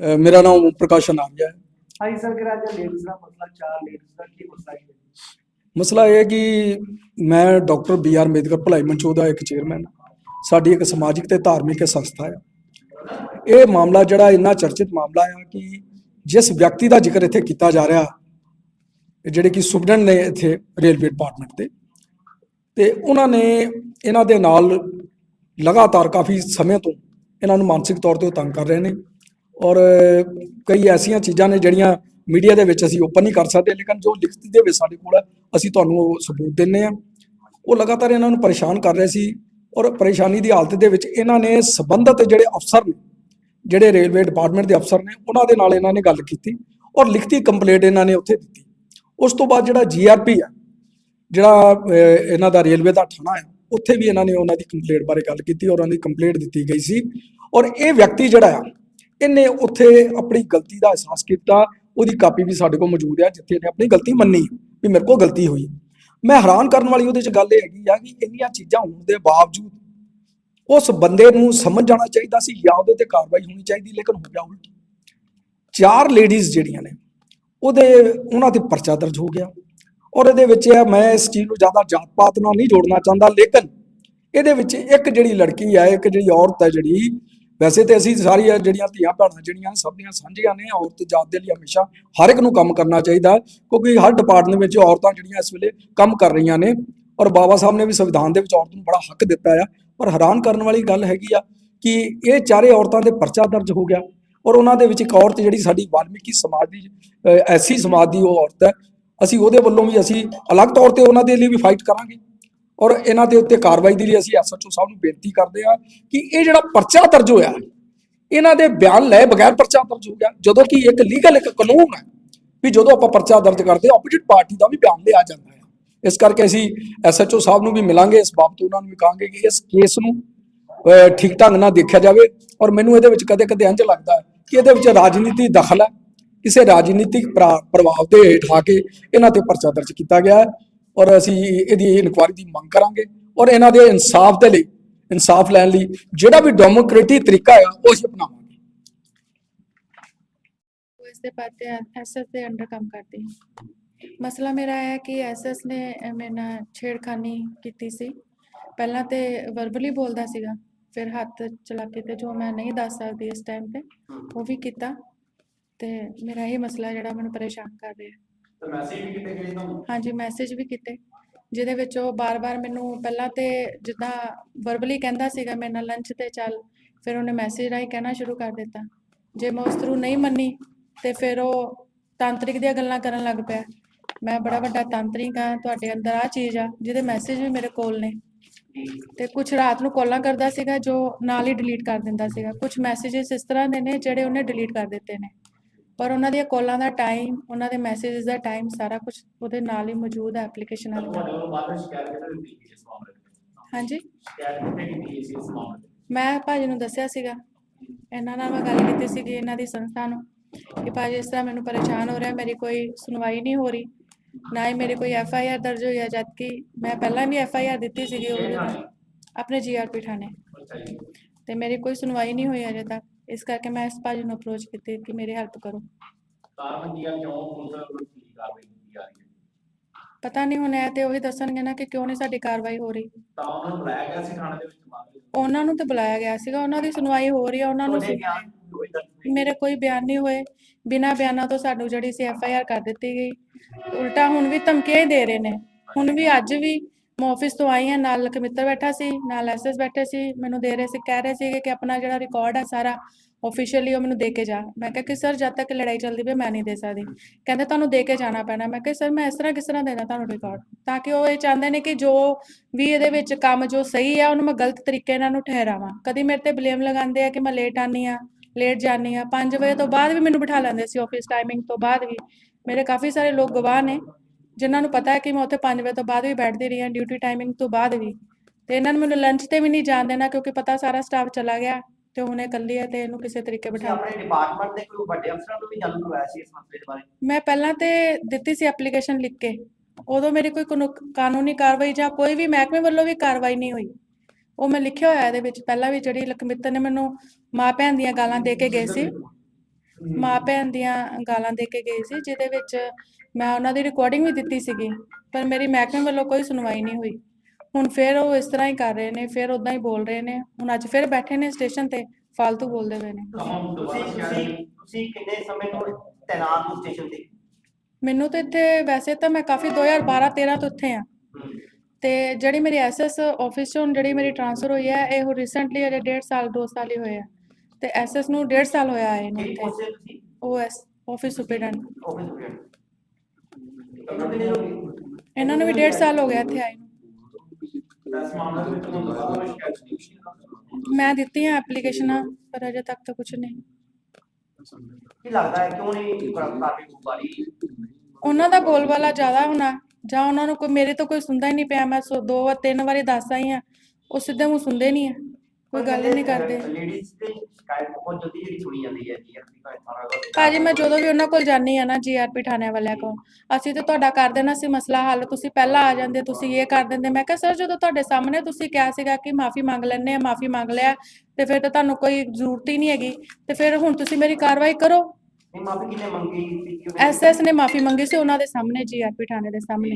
ਮੇਰਾ ਨਾਮ ਪ੍ਰਕਾਸ਼ ਨਾਮ ਹੈ। ਹਾਂਜੀ ਸਰ ਕਿਹੜਾ ਅੱਜ ਲੇਡੀਜ਼ ਦਾ ਮਸਲਾ ਚਾਰ ਲੇਡੀਜ਼ ਦਾ ਕੀ ਮਸਲਾ ਹੈ? ਮਸਲਾ ਇਹ ਹੈ ਕਿ ਮੈਂ ਡਾਕਟਰ ਬੀ ਆਰ ਅੰਬੇਦਕਰ ਭਲਾਈ ਮੰਚ ਦਾ ਇੱਕ ਚੇਅਰਮੈਨ ਸਾਡੀ ਇੱਕ ਸਮਾਜਿਕ ਤੇ ਧਾਰਮਿਕ ਸੰਸਥਾ ਹੈ। ਇਹ ਮਾਮਲਾ ਜਿਹੜਾ ਇੰਨਾ ਚਰਚਿਤ ਮਾਮਲਾ ਹੈ ਕਿ ਜਿਸ ਵਿਅਕਤੀ ਦਾ ਜ਼ਿਕਰ ਇੱਥੇ ਕੀਤਾ ਜਾ ਰਿਹਾ ਜਿਹੜੇ ਕਿ ਸੁਪਰਡੈਂਟ ਨੇ ਇੱਥੇ ਰੇਲਵੇ ਡਿਪਾਰਟਮੈਂਟ ਦੇ ਤੇ ਉਹਨਾਂ ਨੇ ਇਹਨਾਂ ਦੇ ਨਾਲ ਲਗਾਤਾਰ ਕਾਫੀ ਸਮੇਂ ਤੋਂ ਇਹਨਾਂ ਨੂੰ ਮਾਨਸਿਕ ਤੌਰ ਤੇ ਤੰਗ ਕਰ ਰਹੇ ਨੇ। ਔਰ, ਕਈ ਐਸੀਆਂ ਚੀਜ਼ਾਂ ਨੇ ਜਿਹੜੀਆਂ ਮੀਡੀਆ ਦੇ ਵਿੱਚ ਅਸੀਂ ਓਪਨ ਨਹੀਂ ਕਰ ਸਕਦੇ, ਲੇਕਿਨ ਜੋ ਲਿਖਤੀ ਦੇ ਵਿੱਚ ਸਾਡੇ ਕੋਲ ਅਸੀਂ ਤੁਹਾਨੂੰ ਉਹ ਸਬੂਤ ਦਿੰਨੇ ਆ ਉਹ ਲਗਾਤਾਰ ਇਹਨਾਂ ਨੂੰ ਪਰੇਸ਼ਾਨ ਕਰ ਰਹੇ ਸੀ ਔਰ ਪਰੇਸ਼ਾਨੀ ਦੀ ਹਾਲਤ ਦੇ ਵਿੱਚ ਇਹਨਾਂ ਨੇ ਸਬੰਧਤ ਜਿਹੜੇ ਅਫਸਰ ਨੇ, ਜਿਹੜੇ ਰੇਲਵੇ ਡਿਪਾਰਟਮੈਂਟ ਦੇ ਅਫਸਰ ਨੇ, ਉਹਨਾਂ ਦੇ ਨਾਲ ਇਹਨਾਂ ਨੇ ਗੱਲ ਕੀਤੀ ਔਰ ਲਿਖਤੀ ਕੰਪਲੇਂਟ ਇਹਨਾਂ ਨੇ ਉੱਥੇ ਦਿੱਤੀ। ਉਸ ਤੋਂ ਬਾਅਦ ਜਿਹੜਾ ਜੀਆਰਪੀ ਹੈ, ਜਿਹੜਾ ਇਹਨਾਂ ਦਾ ਰੇਲਵੇ ਦਾ ਥਾਣਾ ਹੈ, ਉੱਥੇ ਵੀ ਇਹਨਾਂ ਨੇ ਉਹਨਾਂ ਦੀ ਕੰਪਲੇਂਟ ਬਾਰੇ ਗੱਲ ਕੀਤੀ ਔਰ ਉਹਨਾਂ ਦੀ ਕੰਪਲੇਂਟ ਦਿੱਤੀ ਗਈ ਸੀ। ਔਰ ਇਹ ਵਿਅਕਤੀ ਜਿਹੜਾ ਆ ਇਹਨੇ ਉੱਥੇ ਆਪਣੀ ਗਲਤੀ ਦਾ ਅਹਿਸਾਸ ਕੀਤਾ, ਉਹਦੀ ਕਾਪੀ ਵੀ ਸਾਡੇ ਕੋਲ ਮੌਜੂਦ ਹੈ ਜਿੱਥੇ ਇਹਨੇ ਆਪਣੀ ਗਲਤੀ ਮੰਨੀ, ਵੀ ਮੇਰੇ ਕੋਲ ਗਲਤੀ ਹੋਈ। ਮੈਂ ਹੈਰਾਨ ਕਰਨ ਵਾਲੀ ਉਹਦੇ ਚ ਗੱਲ ਇਹ ਹੈਗੀ ਆ ਕਿ ਇੰਨੀਆਂ ਚੀਜ਼ਾਂ ਹੋਣ ਦੇ ਬਾਵਜੂਦ ਉਸ ਬੰਦੇ ਨੂੰ ਸਮਝ ਜਾਣਾ ਚਾਹੀਦਾ ਸੀ ਜਾਂ ਉਹਦੇ ਤੇ ਕਾਰਵਾਈ ਹੋਣੀ ਚਾਹੀਦੀ, ਲੇਕਿਨ ਹੋ ਗਿਆ ਉਲਟ। ਚਾਰ ਲੇਡੀਜ਼ ਜਿਹੜੀਆਂ ਨੇ, ਉਹਦੇ, ਉਹਨਾਂ ਤੇ ਪਰਚਾ ਦਰਜ ਹੋ ਗਿਆ। ਔਰ ਇਹਦੇ ਵਿੱਚ ਇਹ ਮੈਂ ਇਸ ਚੀਜ਼ ਨੂੰ ਜ਼ਿਆਦਾ ਜਾਤ ਪਾਤ ਨਾਲ ਨਹੀਂ ਜੋੜਨਾ ਚਾਹੁੰਦਾ, ਲੇਕਿਨ ਇਹਦੇ ਵਿੱਚ ਇੱਕ ਜਿਹੜੀ ਲੜਕੀ ਹੈ ਇੱਕ ਜਿਹੜੀ ਔਰਤ ਹੈ ਜਿਹੜੀ ਵੈਸੇ ਤੇ ਅਸੀਂ ਸਾਰੀਆਂ ਜਿਹੜੀਆਂ ਧੀਆਂ ਭੈਣਾਂ ਜਿਹੜੀਆਂ ਸਭ ਦੀਆਂ ਸਾਂਝੀਆਂ ਨੇ, ਔਰਤ ਜਾਤ ਦੇ ਲਈ ਹਮੇਸ਼ਾ ਹਰ ਇੱਕ ਨੂੰ ਕੰਮ ਕਰਨਾ ਚਾਹੀਦਾ ਕਿਉਂਕਿ ਹਰ ਡਿਪਾਰਟਮੈਂਟ ਵਿੱਚ ਔਰਤਾਂ ਜਿਹੜੀਆਂ ਇਸ ਵੇਲੇ ਕੰਮ ਕਰ ਰਹੀਆਂ ਨੇ ਔਰ ਬਾਬਾ ਸਾਹਿਬ ਨੇ ਵੀ ਸੰਵਿਧਾਨ ਦੇ ਵਿੱਚ ਔਰਤ ਨੂੰ ਬੜਾ ਹੱਕ ਦਿੱਤਾ ਆ, ਪਰ ਹੈਰਾਨ ਕਰਨ ਵਾਲੀ ਗੱਲ ਹੈਗੀ ਆ ਕਿ ਇਹ ਚਾਰੇ ਔਰਤਾਂ ਦੇ ਪਰਚਾ ਦਰਜ ਹੋ ਗਿਆ ਔਰ ਉਹਨਾਂ ਦੇ ਵਿੱਚ ਇੱਕ ਔਰਤ ਜਿਹੜੀ ਸਾਡੀ ਵਾਲਮੀਕੀ ਸਮਾਜ ਦੀ ਐਸੀ ਸਮਾਜ ਦੀ ਉਹ ਔਰਤ ਹੈ, ਅਸੀਂ ਉਹਦੇ ਵੱਲੋਂ ਵੀ ਅਸੀਂ ਅਲੱਗ ਤੌਰ ਤੇ ਉਹਨਾਂ ਦੇ ਲਈ ਵੀ ਫਾਈਟ ਕਰਾਂਗੇ। ਔਰ ਇਹਨਾਂ ਦੇ ਉੱਤੇ ਕਾਰਵਾਈ ਦੇ ਲਈ ਅਸੀਂ ਐਸਐਚਓ ਸਾਹਿਬ ਨੂੰ ਬੇਨਤੀ ਕਰਦੇ ਹਾਂ ਕਿ ਇਹ ਜਿਹੜਾ ਪਰਚਾ ਦਰਜ ਹੋਇਆ, ਇਹਨਾਂ ਦੇ ਬਿਆਨ ਲਏ ਬਗੈਰ ਪਰਚਾ ਦਰਜ ਹੋ ਗਿਆ, ਜਦੋਂ ਕਿ ਇੱਕ ਲੀਗਲ ਇੱਕ ਕਾਨੂੰਨ ਹੈ ਵੀ ਜਦੋਂ ਆਪਾਂ ਪਰਚਾ ਦਰਜ ਕਰਦੇ ਹਾਂ ਆਪੋਜੀਟ ਪਾਰਟੀ ਦਾ ਵੀ ਬਿਆਨ ਲਿਆ ਜਾਂਦਾ ਹੈ। ਇਸ ਕਰਕੇ ਅਸੀਂ ਐਸਐਚਓ ਸਾਹਿਬ ਨੂੰ ਵੀ ਮਿਲਾਂਗੇ, ਇਸ ਬਾਬਤ ਉਹਨਾਂ ਨੂੰ ਵੀ ਕਹਾਂਗੇ ਕਿ ਇਸ ਕੇਸ ਨੂੰ ਠੀਕ ਢੰਗ ਨਾਲ ਦੇਖਿਆ ਜਾਵੇ ਔਰ ਮੈਨੂੰ ਇਹਦੇ ਵਿੱਚ ਕਦੇ-ਕਦੇ ਇੰਝ ਲੱਗਦਾ ਹੈ ਕਿ ਇਹਦੇ ਵਿੱਚ ਰਾਜਨੀਤੀ ਦਖਲ ਹੈ। ਕਿਸੇ ਰਾਜਨੀਤਿਕ ਪ੍ਰਾ- ਪ੍ਰਭਾਵ ਦੇ ਹੇਠ ਆ ਕੇ ਇਹਨਾਂ ਤੇ ਪਰਚਾ ਦਰਜ ਕੀਤਾ ਗਿਆ ਹੈ। ਔਰ ਅਸੀਂ ਇਹਦੀ ਇਨਕੁਆਇਰੀ ਦੀ ਮੰਗ ਕਰਾਂਗੇ ਔਰ ਇਹਨਾਂ ਦੇ ਇਨਸਾਫ ਦੇ ਲਈ, ਇਨਸਾਫ ਲੈਣ ਲਈ ਜਿਹੜਾ ਵੀ ਡੈਮੋਕ੍ਰੇਟਿਕ ਤਰੀਕਾ ਆ, ਉਹ ਅਸੀਂ ਅਪਣਾਵਾਂਗੇ। ਪੁਲਿਸ ਦੇ ਪਾਤੇ ਐਸਐਸ ਦੇ ਅੰਡਰ ਕੰਮ ਕਰਦੇ ਮਸਲਾ ਮੇਰਾ ਹੈ ਕਿ ਐਸਐਸ ਨੇ ਮੇਰੇ ਨਾਲ ਛੇੜਖਾਨੀ ਕੀਤੀ ਸੀ। ਪਹਿਲਾਂ ਤੇ ਵਰਬਲੀ ਬੋਲਦਾ ਸੀਗਾ, ਫਿਰ ਹੱਥ ਚਲਾ ਕੇ ਤੇ ਜੋ ਮੈਂ ਨਹੀਂ ਦੱਸ ਸਕਦੀ ਇਸ ਟਾਈਮ ਤੇ, ਉਹ ਵੀ ਕੀਤਾ। ਤੇ ਮੇਰਾ ਇਹ ਮਸਲਾ ਜਿਹੜਾ ਮੈਨੂੰ ਪਰੇਸ਼ਾਨ ਕਰ ਰਿਹਾ ਤਾਂ ਮੈਸੇਜ ਵੀ ਕਿਤੇ ਗਏ ਤੁਹਾਨੂੰ? ਹਾਂਜੀ ਮੈਸੇਜ ਵੀ ਕੀਤੇ। ਜਿਹਦੇ ਵਿੱਚ ਉਹ ਬਾਰ-ਬਾਰ ਮੈਨੂੰ ਪਹਿਲਾਂ ਤੇ ਜਿੱਦਾਂ ਵਰਬਲੀ ਕਹਿੰਦਾ ਸੀਗਾ ਮੇਰੇ ਨਾਲ ਲੰਚ ਤੇ ਚੱਲ, ਫਿਰ ਉਹਨੇ ਮੈਸੇਜ ਰਾਹੀਂ ਕਹਿਣਾ ਸ਼ੁਰੂ ਕਰ ਦਿੱਤਾ। ਜੇ ਮੈਂ ਉਸ ਥਰੂ ਨਹੀਂ ਮੰਨੀ, ਤੇ ਫਿਰ ਉਹ ਤਾਂਤਰਿਕ ਦੀਆਂ ਗੱਲਾਂ ਕਰਨ ਲੱਗ ਪਿਆ। ਮੈਂ ਬੜਾ ਵੱਡਾ ਤਾਂਤਰਿਕ ਆ ਤੁਹਾਡੇ ਅੰਦਰ ਆ ਚੀਜ਼ ਆ, ਜਿਹਦੇ ਮੈਸੇਜ ਵੀ ਮੇਰੇ ਕੋਲ ਨੇ। ਤੇ ਕੁਝ ਰਾਤ ਨੂੰ ਕਾਲਾਂ ਕਰਦਾ ਸੀਗਾ, ਜੋ ਨਾਲ ਹੀ ਡਿਲੀਟ ਕਰ ਦਿੰਦਾ ਸੀਗਾ। ਕੁਝ ਮੈਸੇजेस ਇਸ ਤਰ੍ਹਾਂ ਦੇ ਨੇ ਜਿਹੜੇ ਉਹਨੇ ਡਿਲੀਟ ਕਰ ਦਿੱਤੇ ਨੇ। ਪਰ ਉਹਨਾਂ ਦੀਆਂ ਕਾਲਾਂ ਦਾ ਟਾਈਮ ਉਹਨਾਂ ਦੇ ਮੈਸੇजेस ਦਾ ਟਾਈਮ ਸਾਰਾ ਕੁਝ ਉਹਦੇ ਨਾਲ ਹੀ ਮੌਜੂਦ ਹੈ ਐਪਲੀਕੇਸ਼ਨ ਨਾਲ ਤੁਹਾਡੇ ਵੱਲੋਂ ਬਾਅਦ ਵਿੱਚ ਸ਼ਿਕਾਇਤ ਕਿਤੇ ਦਿੱਤੀ ਗਈ ਇਸ ਮਾਮਲੇ ਵਿੱਚ ਹਾਂਜੀ। ਸ਼ਿਕਾਇਤ ਕਿਤੇ ਕੀਤੀ ਗਈ ਇਸ ਮਾਮਲੇ ਮੈਂ ਭਾਜੀ ਨੂੰ ਦੱਸਿਆ ਸੀਗਾ। ਇਹਨਾਂ ਨਾਲ ਮੈਂ ਗੱਲ ਕੀਤੀ ਸੀਗੀ ਇਹਨਾਂ ਦੀ ਸੰਸਥਾ ਨੂੰ ਕਿ ਭਾਜੀ ਇਸ ਤਰ੍ਹਾਂ ਮੈਨੂੰ ਪਰੇਸ਼ਾਨ ਹੋ ਰਿਹਾ ਮੇਰੀ ਕੋਈ ਸੁਣਵਾਈ ਨਹੀਂ ਹੋ ਰਹੀ ਨਾ ਹੀ ਮੇਰੀ ਕੋਈ ਐਫ ਆਈ ਆਰ ਦਰਜ ਹੋਈ ਹੈ ਜਦਕਿ ਮੈਂ ਪਹਿਲਾਂ ਵੀ ਐਫ ਆਈ ਆਰ ਦਿੱਤੀ ਸੀਗੀ ਉਹਦੇ ਨਾਲ ਆਪਣੇ ਜੀਆਰਪੀ ਥਾਣੇ। ਅੱਛਾ ਜੀ। ਤੇ ਮੇਰੀ ਕੋਈ ਸੁਣਵਾਈ ਨਹੀਂ ਹੋਈ ਅਜੇ ਤੱਕ। ਇਸ ਕਰਕੇ ਮੈਂ ਇਸ ਭਾਜੀ ਨੂੰ ਅਪਰੋਚ ਕੀਤੀ ਕਿ ਮੇਰੀ ਹੈਲਪ ਕਰੋ। ਕਾਰਨ ਕਿਉਂ ਪੁਲਿਸ ਵੱਲੋਂ ਕੀ ਕਾਰਵਾਈ ਕੀਤੀ ਜਾ ਰਹੀ ਹੈ ਪਤਾ ਨਹੀਂ ਹੁਣ ਇਹ ਤੇ ਉਹੀ ਦੱਸਣਗੇ ਨਾ ਕਿ ਕਿਉਂ ਨਹੀਂ ਸਾਡੀ ਕਾਰਵਾਈ ਹੋ ਰਹੀ। ਤਾਂ ਉਹਨਾਂ ਨੂੰ ਬੁਲਾਇਆ ਗਿਆ ਸੀ ਥਾਣੇ ਦੇ ਵਿੱਚ ਮਾਮਲੇ ਉਹਨਾਂ ਨੂੰ ਤਾਂ ਬੁਲਾਇਆ ਗਿਆ ਸੀਗਾ, ਉਹਨਾਂ ਦੀ ਸੁਣਵਾਈ ਹੋ ਰਹੀ ਹੈ ਉਹਨਾਂ ਨੂੰ ਤੁਹਾਡੇ ਸੁਣ- ਬਿਆਨ ਕੋਈ ਦਰਜ ਨਹੀਂ ਮੇਰੇ ਕੋਈ ਬਿਆਨ ਨਹੀਂ ਹੋਏ। ਬਿਨਾਂ ਬਿਆਨਾਂ ਤੋਂ ਸਾਨੂੰ ਜਿਹੜੀ ਸੀ ਐਫ ਆਈ ਆਰ ਕਰ ਦਿੱਤੀ ਗਈ। ਉਲਟਾ ਹੁਣ ਵੀ ਧਮਕੀਆਂ ਹੀ ਦੇ ਰਹੇ ਨੇ। ਹੁਣ ਵੀ ਅੱਜ ਵੀ ਮੈਂ ਆਫਿਸ ਤੋਂ ਆਈ ਹਾਂ, ਨਾਲ ਕਮਿੱਤਰ ਬੈਠਾ ਸੀ, ਨਾਲ ਐਸਐਸ ਬੈਠੇ ਸੀ, ਮੈਨੂੰ ਦੇ ਰਹੇ ਸੀ, ਕਹਿ ਰਹੇ ਸੀਗੇ ਕਿ ਆਪਣਾ ਜਿਹੜਾ ਰਿਕਾਰਡ ਹੈ ਸਾਰਾ ਆਫੀਸ਼ੀਅਲੀ ਉਹ ਮੈਨੂੰ ਦੇ ਕੇ ਜਾ। ਮੈਂ ਕਿਹਾ ਕਿ ਸਰ ਜਦ ਤੱਕ ਲੜਾਈ ਚੱਲਦੀ ਪਈ, ਮੈਂ ਨਹੀਂ ਦੇ ਸਕਦੀ। ਕਹਿੰਦੇ ਤੁਹਾਨੂੰ ਦੇ ਕੇ ਜਾਣਾ ਪੈਣਾ। ਮੈਂ ਕਿਹਾ ਸਰ ਮੈਂ ਇਸ ਤਰ੍ਹਾਂ ਕਿਸ ਤਰ੍ਹਾਂ ਦੇਣਾ ਤੁਹਾਨੂੰ ਰਿਕਾਰਡ ਤਾਂ ਕਿ ਉਹ ਇਹ ਚਾਹੁੰਦੇ ਨੇ ਕਿ ਜੋ ਵੀ ਇਹਦੇ ਵਿੱਚ ਕੰਮ ਜੋ ਸਹੀ ਹੈ ਉਹਨੂੰ ਮੈਂ ਗਲਤ ਤਰੀਕੇ ਨਾਲ ਨੂੰ ਠਹਿਰਾਵਾਂ। ਕਦੀ ਮੇਰੇ ਤੇ ਬਲੇਮ ਲਗਾਉਂਦੇ ਆ ਕਿ ਮੈਂ ਲੇਟ ਆਨੀ ਆ ਲੇਟ ਜਾਨੀ ਆ 5 ਵਜੇ ਤੋਂ ਬਾਅਦ ਵੀ ਮੈਨੂੰ ਬਿਠਾ ਲੈਂਦੇ ਸੀ ਆਫਿਸ ਟਾਈਮਿੰਗ ਤੋਂ ਬਾਅਦ ਵੀ। ਮੇਰੇ ਕਾਫੀ ਸਾਰੇ ਲੋਕ ਗਵਾਹ ਨੇ। ਜਿਨ੍ਹਾਂ ਨੂੰ ਪਤਾ ਹੈ ਕਿ ਮੈਂ ਉੱਥੇ 5 ਵਜੇ ਤੋਂ ਬਾਅਦ ਵੀ ਬੈਠਦੀ ਰਹੀ ਹਾਂ ਡਿਊਟੀ ਟਾਈਮਿੰਗ ਤੋਂ ਬਾਅਦ ਵੀ। ਤੇ ਇਹਨਾਂ ਨੂੰ ਮੈਨੂੰ ਲੰਚ ਤੇ ਵੀ ਨਹੀਂ ਜਾਣ ਦੇਣਾ ਕਿਉਂਕਿ ਪਤਾ ਸਾਰਾ ਸਟਾਫ ਚਲਾ ਗਿਆ ਤੇ ਹੁਣ ਇਹ ਇਕੱਲੀ ਹੈ ਤੇ ਇਹਨੂੰ ਕਿਸੇ ਤਰੀਕੇ ਬਿਠਾ ਆਪਣੇ ਡਿਪਾਰਟਮੈਂਟ ਦੇ ਕੋਈ ਵੱਡੇ ਅਫਸਰਾਂ ਨੂੰ ਵੀ ਜਾਣੂ ਕਰਵਾਇਆ ਸੀ ਇਸ ਮਸਲੇ ਦੇ ਬਾਰੇ? ਮੈਂ ਪਹਿਲਾਂ ਤੇ ਦਿੱਤੀ ਸੀ ਐਪਲੀਕੇਸ਼ਨ ਲਿਖ ਕੇ। ਉਦੋਂ ਮੇਰੀ ਕੋਈ ਕਾਨੂ- ਕਾਨੂੰਨੀ ਕਾਰਵਾਈ ਜਾਂ ਕੋਈ ਵੀ ਮਹਿਕਮੇ ਵੱਲੋਂ ਵੀ ਕਾਰਵਾਈ ਨਹੀਂ ਹੋਈ। ਉਹ ਮੈਂ ਲਿਖਿਆ ਹੋਇਆ ਇਹਦੇ ਵਿੱਚ। ਪਹਿਲਾਂ ਵੀ ਜਿਹੜੀ ਲਖਮਿੱਤਰ ਨੇ ਮੈਨੂੰ ਮਾਂ ਭੈਣ ਦੀਆਂ ਗਾਲਾਂ ਦੇ ਕੇ ਗਏ ਸੀ। ਮਾਂ ਭੈਣ ਦੀਆਂ ਗਾਲਾਂ ਦੇ ਕੇ ਗਏ ਸੀ ਜਿਹਦੇ ਵਿੱਚ ਮੈਂ ਉਹਨਾਂ ਦੀ ਰਿਕਾਰਡਿੰਗ ਵੀ ਦਿੱਤੀ ਸੀਗੀ ਪਰ ਮੇਰੀ ਮਹਿਕਮੇ ਵੱਲੋਂ ਕੋਈ ਸੁਣਵਾਈ ਨਹੀਂ ਹੋਈ। ਹੁਣ ਫਿਰ ਉਹ ਇਸ ਤਰ੍ਹਾਂ ਹੀ ਕਰ ਰਹੇ ਨੇ ਫਿਰ ਉਦਾਂ ਹੀ ਬੋਲ ਰਹੇ ਨੇ। ਹੁਣ ਅੱਜ ਫਿਰ ਬੈਠੇ ਨੇ ਸਟੇਸ਼ਨ ਤੇ ਫालतू ਬੋਲਦੇ ਪਏ ਨੇ। ਤੁਸੀਂ ਤੁਸੀਂ ਤੁਸੀਂ ਕਿੰਨੇ ਸਮੇਂ ਤੋਂ ਤੈਨਾਤ ਹੋ ਸਟੇਸ਼ਨ ਤੇ? ਮੈਨੂੰ ਤਾਂ ਇੱਥੇ ਵੈਸੇ ਤਾਂ ਮੈਂ ਕਾਫੀ 2012 13 ਤੋਂ ਇੱਥੇ ਆ ਤੇ ਜਿਹੜੀ ਮੇਰੀ ਐਸਐਸ ਆਫਿਸ ਹੁਣ ਜਿਹੜੀ ਮੇਰੀ ਟ੍ਰਾਂਸਫਰ ਹੋਈ ਹੈ ਇਹ ਰੀਸੈਂਟਲੀ ਅਜੇ 1.5 ਸਾਲ 2 ਸਾਲ ਹੀ ਹੋਏ ਆ। ਤੇ ਐਸਐਸ ਨੂੰ 1.5 ਸਾਲ ਹੋਇਆ ਆਏ ਨੂੰ ਇੱਥੇ। ਤੇ ਤੁਸੀਂ? OS office superintendent. ਆਫਿਸ ਵਿੱਚ ਇਹਨਾਂ ਨੂੰ ਵੀ 1.5 ਸਾਲ ਹੋ ਗਿਆ ਇੱਥੇ ਆਏ ਨੂੰ। ਮੈਂ ਦਿੱਤੀਆਂ ਐਪਲੀਕੇਸ਼ਨਾਂ ਪਰ ਅਜੇ ਤੱਕ ਤਾਂ ਕੁਝ ਨਹੀਂ। ਕੀ ਲੱਗਦਾ ਹੈ ਕਿਉਂ ਨਹੀਂ ਕਾਰਵਾਈ ਹੋ ਪਾ ਰਹੀ ਉਹਨਾਂ ਦਾ ਬੋਲਬਾਲਾ ਜ਼ਿਆਦਾ ਹੋਣਾ ਜਾਂ ਉਹਨਾਂ ਨੂੰ ਕੋਈ ਮੇਰੇ ਤੋਂ ਕੋਈ ਸੁਣਦਾ ਹੀ ਨਹੀਂ ਪਿਆ ਮੈਂ ਸੋ ਦੋ ਤਿੰਨ ਵਾਰੀ ਦੱਸ ਆਈ ਆ ਉਹ ਸਿੱਧੇ ਮੂੰਹ ਸੁਣਦੇ ਨਹੀਂ ਆ। ਕੋਈ ਗੱਲ ਨਹੀਂ ਕਰਦੇ। ਲੇਡੀਜ਼ ਤੇ ਸ਼ਿਕਾਇਤ ਬਹੁਤ ਜਲਦੀ ਜਿਹੜੀ ਸੁਣੀ ਜਾਂਦੀ ਹੈ ਜੀ ਆਪਣੀ ਭਾਵੇਂ ਸਾਰਾ ਭਾਜੀ ਮੈਂ ਜਦੋਂ ਵੀ ਉਹਨਾਂ ਕੋਲ ਜਾਂਦੀ ਆ ਨਾ ਜੀਆਰਪੀ ਥਾਣੇ ਵਾਲਿਆਂ ਕੋਲ ਅਸੀਂ ਤੇ ਤੁਹਾਡਾ ਕਰ ਦੇਣਾ ਸੀ ਮਸਲਾ ਹੱਲ ਤੁਸੀਂ ਪਹਿਲਾਂ ਆ ਜਾਂਦੇ ਤੁਸੀਂ ਇਹ ਕਰ ਦਿੰਦੇ। ਮੈਂ ਕਿਹਾ ਸਰ ਜਦੋਂ ਤੁਹਾਡੇ ਸਾਹਮਣੇ ਤੁਸੀਂ ਕਿਹਾ ਸੀਗਾ ਕਿ ਮਾਫੀ ਮੰਗ ਲੈਣੇ ਆ ਮਾਫੀ ਮੰਗ ਲਿਆ ਤੇ ਫਿਰ ਤਾਂ ਤੁਹਾਨੂੰ ਕੋਈ ਜ਼ਰੂਰਤ ਹੀ ਨਹੀਂ ਹੈਗੀ ਤੇ ਫਿਰ ਹੁਣ ਤੁਸੀਂ ਮੇਰੀ ਕਾਰਵਾਈ ਕਰੋ। ਨਹੀਂ ਮਾਫੀ ਕਿਨੇ ਮੰਗੀ ਸੀ? ਕਿ ਐਸਐਸ ਨੇ ਮਾਫੀ ਮੰਗੀ ਸੀ ਉਹਨਾਂ ਦੇ ਸਾਹਮਣੇ ਜੀਆਰਪੀ ਥਾਣੇ ਦੇ ਸਾਹਮਣੇ।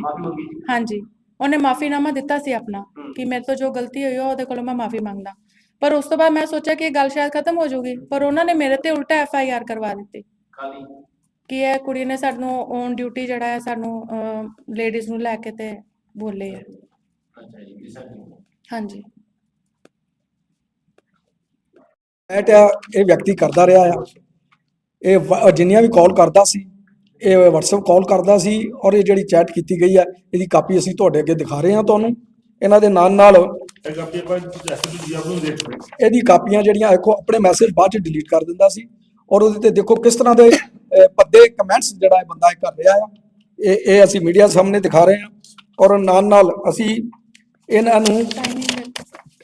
ਹਾਂਜੀ। ਉਹਨੇ ਮਾਫੀਨਾਮਾ ਦਿੱਤਾ ਸੀ ਆਪਣਾ ਕਿ ਮੇਰੇ ਤੋਂ ਜੋ ਗਲਤੀ ਹੋਈ ਆ ਉਹਦੇ ਕੋਲੋਂ ਮੈਂ ਮਾਫੀ ਮੰਗਦਾ। ਪਰ ਉਸ ਤੋਂ ਬਾਅਦ ਮੈਂ ਸੋਚਿਆ ਕਿ ਇਹ ਗੱਲ ਸ਼ਾਇਦ ਖਤਮ ਹੋ ਜਾਊਗੀ ਪਰ ਉਹਨਾਂ ਨੇ ਮੇਰੇ ਤੇ ਉਲਟਾ ਐਫ ਆਈ ਆਰ ਕਰਵਾ ਦਿੱਤੀ। ਕਿ ਇਹ ਕੁੜੀ ਨੇ ਸਾਨੂੰ ਔਨ ਡਿਊਟੀ ਜਿਹੜਾ ਹੈ ਸਾਨੂੰ ਲੇਡੀਜ਼ ਨੂੰ ਲੈ ਕੇ ਤੇ ਬੋਲੇ ਆ। ਹਾਂਜੀ। ਐਟ ਇਹ ਵਿਅਕਤੀ ਕਰਦਾ ਰਿਹਾ ਆ। ਇਹ ਵ- ਜਿੰਨੀਆਂ ਵੀ ਕਾਲ ਕਰਦਾ ਸੀ ਇਹ WhatsApp ਕਾਲ ਕਰਦਾ ਸੀ ਔਰ ਇਹ ਜਿਹੜੀ ਚੈਟ ਕੀਤੀ ਗਈ ਹੈ ਇਹਦੀ ਕਾਪੀ ਅਸੀਂ ਤੁਹਾਡੇ ਅੱਗੇ ਦਿਖਾ ਰਹੇ ਹਾਂ ਤੁਹਾਨੂੰ। ਇਹਨਾਂ ਦੇ ਨਾਲ ਨਾਲ ਇੱਕ ਆਪਣੀ ਆਪਾਂ ਜੈਸੇ ਆਪ ਨੂੰ ਦੇਖ ਰਹੇ ਇਹਦੀ ਕਾਪੀਆਂ ਜਿਹੜੀਆਂ ਦੇਖੋ ਆਪਣੇ ਮੈਸੇਜ ਬਾਅਦ ਚ ਡਿਲੀਟ ਕਰ ਦਿੰਦਾ ਸੀ। ਔਰ ਉਹਦੇ ਤੇ ਦੇਖੋ ਕਿਸ ਤਰ੍ਹਾਂ ਦੇ ਅਹ, ਭੱਦੇ ਕਮੈਂਟਸ ਜਿਹੜਾ ਇਹ ਬੰਦਾ ਇਹ ਕਰ ਰਿਹਾ ਆ। ਇਹ ਇਹ ਅਸੀਂ ਮੀਡੀਆ ਸਾਹਮਣੇ ਦਿਖਾ ਰਹੇ ਹਾਂ ਔਰ ਨਾਲ ਨਾਲ ਅਸੀਂ ਇਹਨਾਂ ਨੂੰ